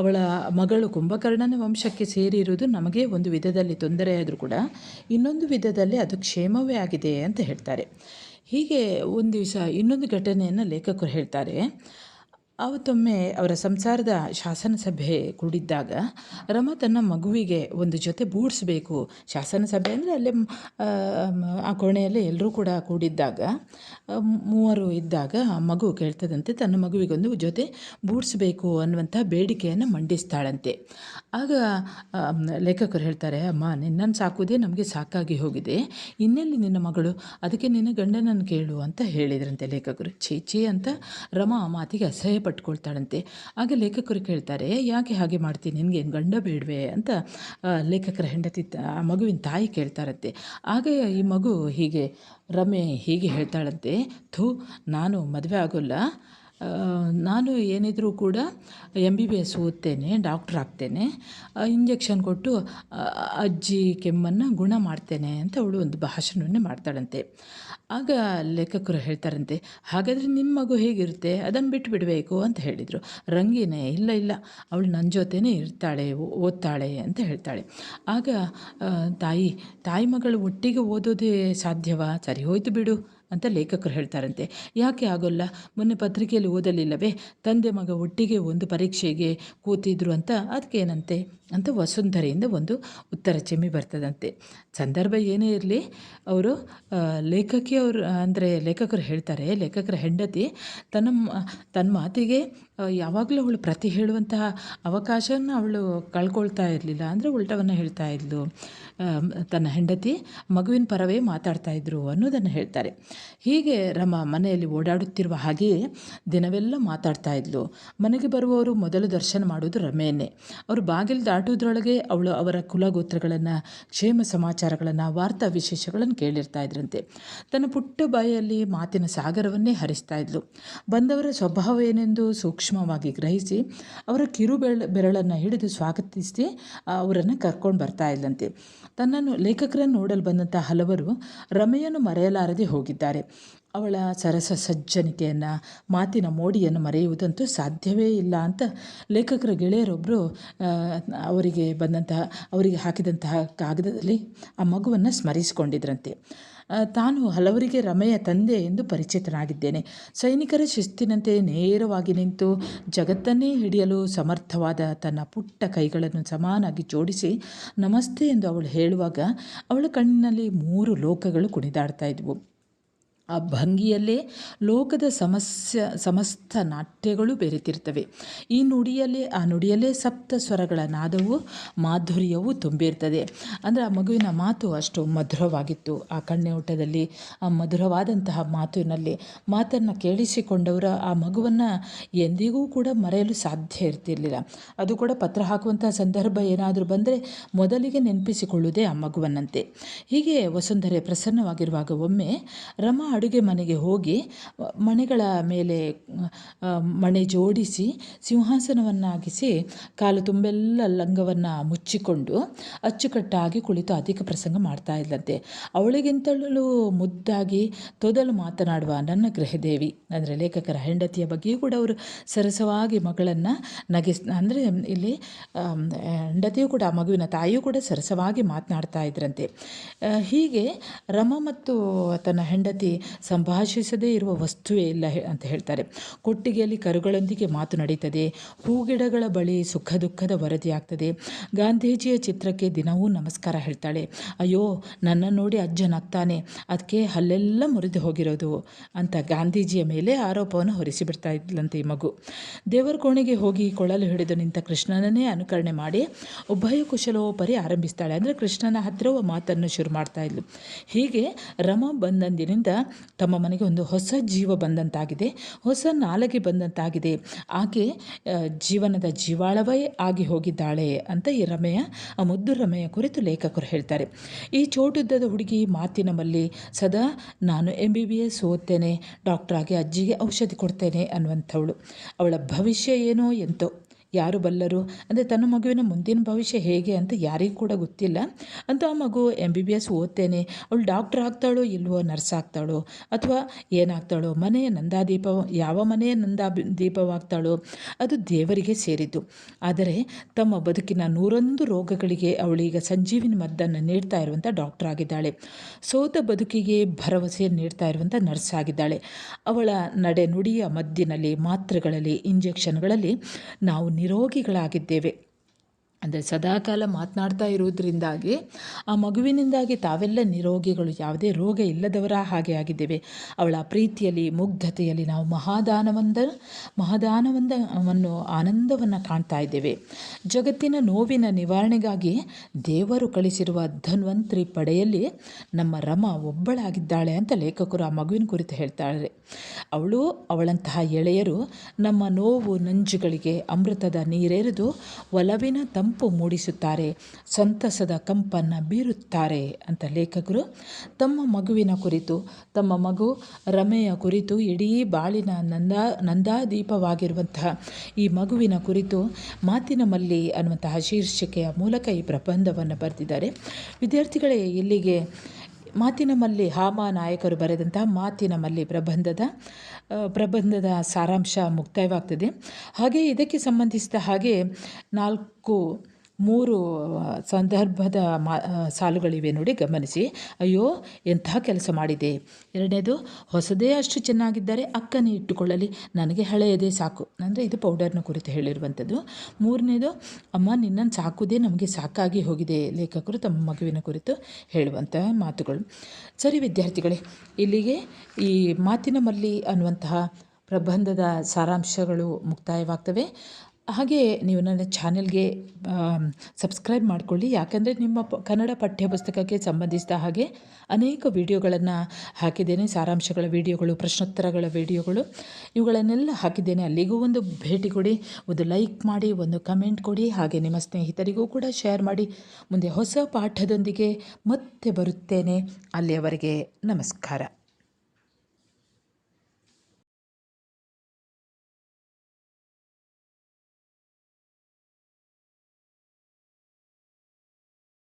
ಅವಳ ಮಗಳು ಕುಂಭಕರ್ಣನ ವಂಶಕ್ಕೆ ಸೇರಿರುವುದು ನಮಗೆ ಒಂದು ವಿಧದಲ್ಲಿ ತೊಂದರೆ ಆದರೂ ಕೂಡ, ಇನ್ನೊಂದು ವಿಧದಲ್ಲಿ ಅದು ಕ್ಷೇಮವೇ ಆಗಿದೆ ಅಂತ ಹೇಳ್ತಾರೆ. ಹೀಗೆ ಒಂದು ದಿವಸ ಇನ್ನೊಂದು ಘಟನೆಯನ್ನು ಲೇಖಕರು ಹೇಳ್ತಾರೆ. ಆವತ್ತೊಮ್ಮೆ ಅವರ ಸಂಸಾರದ ಶಾಸನ ಸಭೆ ಕೂಡಿದ್ದಾಗ ರಮ ತನ್ನ ಮಗುವಿಗೆ ಒಂದು ಜೊತೆ ಬೂಡಿಸ್ಬೇಕು. ಶಾಸನ ಸಭೆ ಅಂದರೆ ಅಲ್ಲೇ ಆ, ಕೋಣೆಯಲ್ಲಿ ಎಲ್ಲರೂ ಕೂಡ ಕೂಡಿದ್ದಾಗ ಮೂವರು ಇದ್ದಾಗ ಮಗು ಕೇಳ್ತದಂತೆ ತನ್ನ ಮಗುವಿಗೊಂದು ಜೊತೆ ಬೂಡಿಸ್ಬೇಕು ಅನ್ನುವಂಥ ಬೇಡಿಕೆಯನ್ನು ಮಂಡಿಸ್ತಾಳಂತೆ. ಆಗ ಲೇಖಕರು ಹೇಳ್ತಾರೆ ಅಮ್ಮ ನಿನ್ನನ್ನು ಸಾಕುವುದೇ ನಮಗೆ ಸಾಕಾಗಿ ಹೋಗಿದೆ. ಇನ್ನೆಲ್ಲಿ ನಿನ್ನ ಮಗಳು? ಅದಕ್ಕೆ ನಿನ್ನ ಗಂಡನನ್ನು ಕೇಳು ಅಂತ ಹೇಳಿದ್ರಂತೆ ಲೇಖಕರು. ಛೀ ಅಂತ ರಮಾ ಆ ಮಾತಿಗೆ ಅಸಹ್ಯ ಪಟ್ಕೊಳ್ತಾಳಂತೆ. ಆಗ ಲೇಖಕರು ಕೇಳ್ತಾರೆ, ಯಾಕೆ ಹಾಗೆ ಮಾಡ್ತೀನಿ ನಿನಗೆ ಗಂಡ ಬೇಡವೆ? ಅಂತ ಲೇಖಕರ ಹೆಂಡತಿ ಆ, ಮಗುವಿನ ತಾಯಿ ಕೇಳ್ತಾರಂತೆ. ಆಗ ಈ ಮಗು ಹೀಗೆ, ರಮೆ ಹೀಗೆ ಹೇಳ್ತಾಳಂತೆ. ಥೂ, ನಾನು ಮದುವೆ ಆಗೋಲ್ಲ. ನಾನು ಏನಿದ್ರೂ ಕೂಡ ಎಂ ಬಿ ಬಿ ಎಸ್ ಓದ್ತೇನೆ, ಡಾಕ್ಟ್ರ್ ಆಗ್ತೇನೆ. ಇಂಜೆಕ್ಷನ್ ಕೊಟ್ಟು ಅಜ್ಜಿ ಕೆಮ್ಮನ್ನು ಗುಣ ಮಾಡ್ತೇನೆ, ಅಂತ ಅವಳು ಒಂದು ಭಾಷಣವನ್ನೇ ಮಾಡ್ತಾಳಂತೆ. ಆಗ ಲೇಖಕರು ಹೇಳ್ತಾರಂತೆ, ಹಾಗಾದರೆ ನಿಮ್ಮ ಮಗು ಹೇಗಿರುತ್ತೆ? ಅದನ್ನು ಬಿಟ್ಟು ಬಿಡಬೇಕು, ಅಂತ ಹೇಳಿದರು. ರಂಗಿನೇ, ಇಲ್ಲ ಇಲ್ಲ, ಅವಳು ನನ್ನ ಜೊತೆನೇ ಇರ್ತಾಳೆ ಓದ್ತಾಳೆ, ಅಂತ ಹೇಳ್ತಾಳೆ. ಆಗ ತಾಯಿ ತಾಯಿ ಮಗಳು ಒಟ್ಟಿಗೆ ಓದೋದೇ ಸಾಧ್ಯವಾ? ಸರಿ ಹೋಯ್ತು ಬಿಡು. ಅಂತ ಲೇಖಕರು ಹೇಳ್ತಾರಂತೆ. ಯಾಕೆ ಆಗೋಲ್ಲ? ಮೊನ್ನೆ ಪತ್ರಿಕೆಯಲ್ಲಿ ಓದಲಿಲ್ಲವೇ? ತಂದೆ ಮಗ ಒಟ್ಟಿಗೆ ಒಂದು ಪರೀಕ್ಷೆಗೆ ಕೂತಿದ್ರು ಅಂತ ಅದಕ್ಕೇನಂತೆ ಅಂತ ವಸುಂಧರೆಯಿಂದ ಒಂದು ಉತ್ತರ ಚೆಮ್ಮಿ ಬರ್ತದಂತೆ. ಸಂದರ್ಭ ಏನೇ ಇರಲಿ, ಅವರು ಲೇಖಕಿಯವರು, ಅಂದರೆ ಲೇಖಕರು ಹೇಳ್ತಾರೆ, ಲೇಖಕರ ಹೆಂಡತಿ ತನ್ನ ತನ್ನ ಮಾತಿಗೆ ಯಾವಾಗಲೂ ಅವಳು ಪ್ರತಿ ಹೇಳುವಂತಹ ಅವಕಾಶವನ್ನು ಅವಳು ಕಳ್ಕೊಳ್ತಾ ಇರಲಿಲ್ಲ ಅಂದರೆ ಉಲ್ಟವನ್ನು ಹೇಳ್ತಾ ಇದ್ಲು. ತನ್ನ ಹೆಂಡತಿ ಮಗುವಿನ ಪರವೇ ಮಾತಾಡ್ತಾ ಇದ್ರು ಅನ್ನೋದನ್ನು ಹೇಳ್ತಾರೆ. ಹೀಗೆ ರಮ ಮನೆಯಲ್ಲಿ ಓಡಾಡುತ್ತಿರುವ ಹಾಗೆಯೇ ದಿನವೆಲ್ಲ ಮಾತಾಡ್ತಾ ಇದ್ಲು. ಮನೆಗೆ ಬರುವವರು ಮೊದಲು ದರ್ಶನ ಮಾಡೋದು ರಮೆಯನ್ನೇ ಅವರು ಬಾಗಿಲು ದಾಟುವುದರೊಳಗೆ ಅವಳು ಅವರ ಕುಲಗೋತ್ರಗಳನ್ನು, ಕ್ಷೇಮ ಸಮಾಚಾರಗಳನ್ನು, ವಾರ್ತಾ ವಿಶೇಷಗಳನ್ನು ಕೇಳಿರ್ತಾ ಇದ್ರಂತೆ. ತನ್ನ ಪುಟ್ಟ ಬಾಯಲ್ಲಿ ಮಾತಿನ ಸಾಗರವನ್ನೇ ಹರಿಸ್ತಾ ಇದ್ಲು. ಬಂದವರ ಸ್ವಭಾವ ಏನೆಂದು ಸೂಕ್ಷ್ಮವಾಗಿ ಗ್ರಹಿಸಿ ಅವರ ಕಿರು ಬೆಳ, ಬೆರಳನ್ನು ಹಿಡಿದು ಸ್ವಾಗತಿಸಿ ಅವರನ್ನು ಕರ್ಕೊಂಡು ಬರ್ತಾ ಇದ್ದಂತೆ ತನ್ನನ್ನು ಲೇಖಕರನ್ನು ನೋಡಲು ಬಂದಂಥ ಹಲವರು ರಮೆಯನ್ನು ಮರೆಯಲಾರದೆ ಹೋಗಿದ್ದಾರೆ. ಅವಳ ಸರಸ ಸಜ್ಜನಿಕೆಯನ್ನು, ಮಾತಿನ ಮೋಡಿಯನ್ನು ಮರೆಯುವುದಂತೂ ಸಾಧ್ಯವೇ ಇಲ್ಲ ಅಂತ ಲೇಖಕರ ಗೆಳೆಯರೊಬ್ಬರು ಅವರಿಗೆ ಬಂದಂತಹ, ಅವರಿಗೆ ಹಾಕಿದಂತಹ ಕಾಗದದಲ್ಲಿ ಆ ಮಗುವನ್ನು ಸ್ಮರಿಸಿಕೊಂಡಿದ್ರಂತೆ. ತಾನು ಹಲವರಿಗೆ ರಮೆಯ ತಂದೆ ಎಂದು ಪರಿಚಿತನಾಗಿದ್ದೇನೆ. ಸೈನಿಕರ ಶಿಸ್ತಿನಂತೆ ನೇರವಾಗಿ ನಿಂತು ಜಗತ್ತನ್ನೇ ಹಿಡಿಯಲು ಸಮರ್ಥವಾದ ತನ್ನ ಪುಟ್ಟ ಕೈಗಳನ್ನು ಸಮಾನಾಗಿ ಜೋಡಿಸಿ ನಮಸ್ತೆ ಎಂದು ಅವಳು ಹೇಳುವಾಗ ಅವಳ ಕಣ್ಣಿನಲ್ಲಿ ಮೂರು ಲೋಕಗಳು ಕುಣಿದಾಡ್ತಾ ಇದ್ವು. ಆ ಭಂಗಿಯಲ್ಲೇ ಲೋಕದ ಸಮಸ್ಯ, ಸಮಸ್ತ ನಾಟ್ಯಗಳು ಬೆರೆತಿರ್ತವೆ. ಈ ನುಡಿಯಲ್ಲೇ, ಆ ನುಡಿಯಲ್ಲೇ ಸಪ್ತ ಸ್ವರಗಳ ನಾದವು ಮಾಧುರ್ಯವೂ ತುಂಬಿರ್ತದೆ. ಅಂದರೆ ಆ ಮಗುವಿನ ಮಾತು ಅಷ್ಟು ಮಧುರವಾಗಿತ್ತು. ಆ ಕಣ್ಣೋಟದಲ್ಲಿ ಆ ಮಧುರವಾದಂತಹ ಮಾತಿನಲ್ಲಿ, ಮಾತನ್ನು ಕೇಳಿಸಿಕೊಂಡವರ ಆ ಮಗುವನ್ನು ಎಂದಿಗೂ ಕೂಡ ಮರೆಯಲು ಸಾಧ್ಯ ಇರ್ತಿರಲಿಲ್ಲ. ಅದು ಕೂಡ ಪತ್ರ ಹಾಕುವಂತಹ ಸಂದರ್ಭ ಏನಾದರೂ ಬಂದರೆ ಮೊದಲಿಗೆ ನೆನಪಿಸಿಕೊಳ್ಳುವುದೇ ಆ ಮಗುವನ್ನಂತೆ. ಹೀಗೆ ವಸುಂಧರೆ ಪ್ರಸನ್ನವಾಗಿರುವಾಗ ಒಮ್ಮೆ ರಮ ಅಡುಗೆ ಮನೆಗೆ ಹೋಗಿ ಮಣೆಗಳ ಮೇಲೆ ಮಣೆ ಜೋಡಿಸಿ, ಸಿಂಹಾಸನವನ್ನಾಗಿಸಿ, ಕಾಲು ತುಂಬೆಲ್ಲ ಲಂಗವನ್ನು ಮುಚ್ಚಿಕೊಂಡು ಅಚ್ಚುಕಟ್ಟಾಗಿ ಕುಳಿತು ಅಧಿಕ ಪ್ರಸಂಗ ಮಾಡ್ತಾ ಇದ್ದಂತೆ ಅವಳಿಗಿಂತಲೂ ಮುದ್ದಾಗಿ ತೊದಲು ಮಾತನಾಡುವ ನನ್ನ ಗೃಹದೇವಿ, ಅಂದರೆ ಲೇಖಕರ ಹೆಂಡತಿಯ ಬಗ್ಗೆಯೂ ಕೂಡ ಅವರು ಸರಸವಾಗಿ ಮಗಳನ್ನು ನಗಿಸ್, ಅಂದರೆ ಇಲ್ಲಿ ಹೆಂಡತಿಯೂ ಕೂಡ, ಮಗುವಿನ ತಾಯಿಯೂ ಕೂಡ ಸರಸವಾಗಿ ಮಾತನಾಡ್ತಾ ಇದ್ರಂತೆ. ಹೀಗೆ ರಮ ಮತ್ತು ತನ್ನ ಹೆಂಡತಿ ಸಂಭಾಷಿಸದೇ ಇರುವ ವಸ್ತುವೇ ಇಲ್ಲ ಅಂತ ಹೇಳ್ತಾರೆ. ಕೊಟ್ಟಿಗೆಯಲ್ಲಿ ಕರುಗಳೊಂದಿಗೆ ಮಾತು ನಡೀತದೆ. ಹೂಗಿಡಗಳ ಬಳಿ ಸುಖ ದುಃಖದ ವರದಿ ಆಗ್ತದೆ. ಗಾಂಧೀಜಿಯ ಚಿತ್ರಕ್ಕೆ ದಿನವೂ ನಮಸ್ಕಾರ ಹೇಳ್ತಾಳೆ. ಅಯ್ಯೋ, ನನ್ನ ನೋಡಿ ಅಜ್ಜ ನಗ್ತಾನೆ ಅದಕ್ಕೆ ಹಲ್ಲೆಲ್ಲ ಮುರಿದು ಹೋಗಿರೋದು ಅಂತ ಗಾಂಧೀಜಿಯ ಮೇಲೆ ಆರೋಪವನ್ನು ಹೊರಿಸಿಬಿಡ್ತಾ ಇದ್ಲಂತೆ ಈ ಮಗು. ದೇವರ ಕೋಣೆಗೆ ಹೋಗಿ ಕೊಳಲು ಹಿಡಿದು ನಿಂತ ಕೃಷ್ಣನನ್ನೇ ಅನುಕರಣೆ ಮಾಡಿ ಉಭಯ ಕುಶಲೋಪರಿ ಆರಂಭಿಸ್ತಾಳೆ. ಅಂದರೆ ಕೃಷ್ಣನ ಹತ್ತಿರ ಮಾತನ್ನು ಶುರು ಮಾಡ್ತಾ ಇದ್ಲು. ಹೀಗೆ ರಮ ಬಂದಂದಿನಿಂದ ತಮ್ಮ ಮನೆಗೆ ಒಂದು ಹೊಸ ಜೀವ ಬಂದಂತಾಗಿದೆ, ಹೊಸ ನಾಲಗೆ ಬಂದಂತಾಗಿದೆ. ಆಕೆ ಜೀವನದ ಜೀವಾಳವೇ ಆಗಿ ಹೋಗಿದ್ದಾಳೆ ಅಂತ ಈ ರಮೆಯ, ಆ ಮುದ್ದು ರಮೆಯ ಕುರಿತು ಲೇಖಕರು ಹೇಳ್ತಾರೆ. ಈ ಚೋಟುದ್ದದ ಹುಡುಗಿ ಮಾತಿನ ಮಲ್ಲಿ, ಸದಾ ನಾನು ಎಂ ಬಿ ಬಿ ಎಸ್ ಓದ್ತೇನೆ ಡಾಕ್ಟ್ರಾಗಿ ಅಜ್ಜಿಗೆ ಔಷಧಿ ಕೊಡ್ತೇನೆ ಅನ್ನುವಂಥವಳು. ಅವಳ ಭವಿಷ್ಯ ಏನೋ ಎಂತೋ. ಯಾರು ಬಲ್ಲರು? ಅಂದರೆ ತನ್ನ ಮಗುವಿನ ಮುಂದಿನ ಭವಿಷ್ಯ ಹೇಗೆ ಅಂತ ಯಾರಿಗೂ ಕೂಡ ಗೊತ್ತಿಲ್ಲ. ಅಂತ ಆ ಮಗು ಎಂ ಬಿ ಬಿ ಎಸ್ ಓದ್ತೇನೆ. ಅವಳು ಡಾಕ್ಟ್ರ್ ಆಗ್ತಾಳೋ ಇಲ್ವೋ ನರ್ಸ್ ಆಗ್ತಾಳೋ? ಅಥವಾ ಏನಾಗ್ತಾಳೋ? ಮನೆಯ ನಂದಾದೀಪ ಯಾವ ಮನೆಯ ನಂದಾ ದೀಪವಾಗ್ತಾಳೋ ಅದು ದೇವರಿಗೆ ಸೇರಿದ್ದು. ಆದರೆ ತಮ್ಮ ಬದುಕಿನ ನೂರೊಂದು ರೋಗಗಳಿಗೆ ಅವಳೀಗ ಸಂಜೀವಿನಿ ಮದ್ದನ್ನು ನೀಡ್ತಾ ಇರುವಂಥ ಡಾಕ್ಟರ್ ಆಗಿದ್ದಾಳೆ. ಸೋತ ಬದುಕಿಗೆ ಭರವಸೆ ನೀಡ್ತಾ ಇರುವಂಥ ನರ್ಸ್ ಆಗಿದ್ದಾಳೆ. ಅವಳ ನಡೆ ನುಡಿಯ ಮದ್ದಿನಲ್ಲಿ, ಮಾತ್ರೆಗಳಲ್ಲಿ ಇಂಜೆಕ್ಷನ್ಗಳಲ್ಲಿ ನಾವು ನಿರೋಗಿಗಳಾಗಿದ್ದೇವೆ. ಅಂದರೆ ಸದಾಕಾಲ ಮಾತನಾಡ್ತಾ ಇರುವುದರಿಂದಾಗಿ ಆ ಮಗುವಿನಿಂದಾಗಿ ತಾವೆಲ್ಲ ನಿರೋಗಿಗಳು, ಯಾವುದೇ ರೋಗ ಇಲ್ಲದವರ ಹಾಗೆ ಆಗಿದ್ದೇವೆ. ಅವಳ ಪ್ರೀತಿಯಲ್ಲಿ, ಮುಗ್ಧತೆಯಲ್ಲಿ ನಾವು ಮಹಾದಾನವಂದ, ಮಹಾದಾನವಂದವನ್ನು, ಆನಂದವನ್ನು ಕಾಣ್ತಾ ಇದ್ದೇವೆ. ಜಗತ್ತಿನ ನೋವಿನ ನಿವಾರಣೆಗಾಗಿ ದೇವರು ಕಳಿಸಿರುವ ಧನ್ವಂತ್ರಿ ಪಡೆಯಲ್ಲಿ ನಮ್ಮ ರಮ ಒಬ್ಬಳಾಗಿದ್ದಾಳೆ ಅಂತ ಲೇಖಕರು ಆ ಮಗುವಿನ ಕುರಿತು ಹೇಳ್ತಾಳೆ ಅವಳು, ಅವಳಂತಹ ಎಳೆಯರು ನಮ್ಮ ನೋವು, ನಂಜುಗಳಿಗೆ ಅಮೃತದ ನೀರೆರೆದು ಒಲವಿನ ತಂಪು ಮೂಡಿಸುತ್ತಾರೆ, ಸಂತಸದ ಕಂಪನ್ನು ಬೀರುತ್ತಾರೆ ಅಂತ ಲೇಖಕರು ತಮ್ಮ ಮಗುವಿನ ಕುರಿತು, ತಮ್ಮ ಮಗು ರಮೆಯ ಕುರಿತು ಇಡೀ ಬಾಳಿನ ನಂದಾ, ನಂದಾದೀಪವಾಗಿರುವಂತಹ ಈ ಮಗುವಿನ ಕುರಿತು ಮಾತಿನ ಮಲ್ಲಿ ಅನ್ನುವಂತಹ ಶೀರ್ಷಿಕೆಯ ಮೂಲಕ ಈ ಪ್ರಬಂಧವನ್ನು ಬರೆದಿದ್ದಾರೆ. ವಿದ್ಯಾರ್ಥಿಗಳೇ, ಇಲ್ಲಿಗೆ ಮಾತಿನ ಮಲ್ಲಿ ಹಾಮ ನಾಯಕರು ಬರೆದಂತಹ ಮಾತಿನ ಮಲ್ಲಿ ಪ್ರಬಂಧದ ಪ್ರಬಂಧದ ಸಾರಾಂಶ ಮುಕ್ತಾಯವಾಗ್ತದೆ. ಹಾಗೆ ಇದಕ್ಕೆ ಸಂಬಂಧಿಸಿದ ಹಾಗೆ ನಾಲ್ಕು ಮೂರು ಸಂದರ್ಭದ ಮಾ ಸಾಲುಗಳಿವೆ ನೋಡಿ ಗಮನಿಸಿ. ಅಯ್ಯೋ, ಎಂತಹ ಕೆಲಸ ಮಾಡಿದೆ. ಎರಡನೇದು, ಹೊಸದೇ ಅಷ್ಟು ಚೆನ್ನಾಗಿದ್ದರೆ ಅಕ್ಕನೇ ಇಟ್ಟುಕೊಳ್ಳಲಿ. ನನಗೆ ಹಳೆಯದೇ ಸಾಕು. ಅಂದರೆ ಇದು ಪೌಡರ್ನ ಕುರಿತು ಹೇಳಿರುವಂಥದ್ದು. ಮೂರನೇದು, ಅಮ್ಮ ನಿನ್ನನ್ನು ಸಾಕುವುದೇ ನಮಗೆ ಸಾಕಾಗಿ ಹೋಗಿದೆ. ಲೇಖಕರು ತಮ್ಮ ಮಗುವಿನ ಕುರಿತು ಹೇಳುವಂತಹ ಮಾತುಗಳು. ಸರಿ ವಿದ್ಯಾರ್ಥಿಗಳೇ, ಇಲ್ಲಿಗೆ ಈ ಮಾತಿನ ಮಲ್ಲಿ ಅನ್ನುವಂತಹ ಪ್ರಬಂಧದ ಸಾರಾಂಶಗಳು ಮುಕ್ತಾಯವಾಗ್ತವೆ. ಹಾಗೆ ನೀವು ನನ್ನ ಚಾನೆಲ್ಗೆ ಸಬ್ಸ್ಕ್ರೈಬ್ ಮಾಡಿಕೊಳ್ಳಿ. ಯಾಕಂದರೆ ನಿಮ್ಮ ಪ, ಕನ್ನಡ ಪಠ್ಯಪುಸ್ತಕಕ್ಕೆ ಸಂಬಂಧಿಸಿದ ಹಾಗೆ ಅನೇಕ ವಿಡಿಯೋಗಳನ್ನು ಹಾಕಿದ್ದೇನೆ. ಸಾರಾಂಶಗಳ ವಿಡಿಯೋಗಳು, ಪ್ರಶ್ನೋತ್ತರಗಳ ವಿಡಿಯೋಗಳು. ಇವುಗಳನ್ನೆಲ್ಲ ಹಾಕಿದ್ದೇನೆ. ಅಲ್ಲಿಗೂ ಒಂದು ಭೇಟಿ ಕೊಡಿ. ಒಂದು ಲೈಕ್ ಮಾಡಿ, ಒಂದು ಕಮೆಂಟ್ ಕೊಡಿ. ಹಾಗೆ ನಿಮ್ಮ ಸ್ನೇಹಿತರಿಗೂ ಕೂಡ ಶೇರ್ ಮಾಡಿ. ಮುಂದೆ ಹೊಸ ಪಾಠದೊಂದಿಗೆ ಮತ್ತೆ ಬರುತ್ತೇನೆ. ಅಲ್ಲಿಯವರೆಗೆ ನಮಸ್ಕಾರ.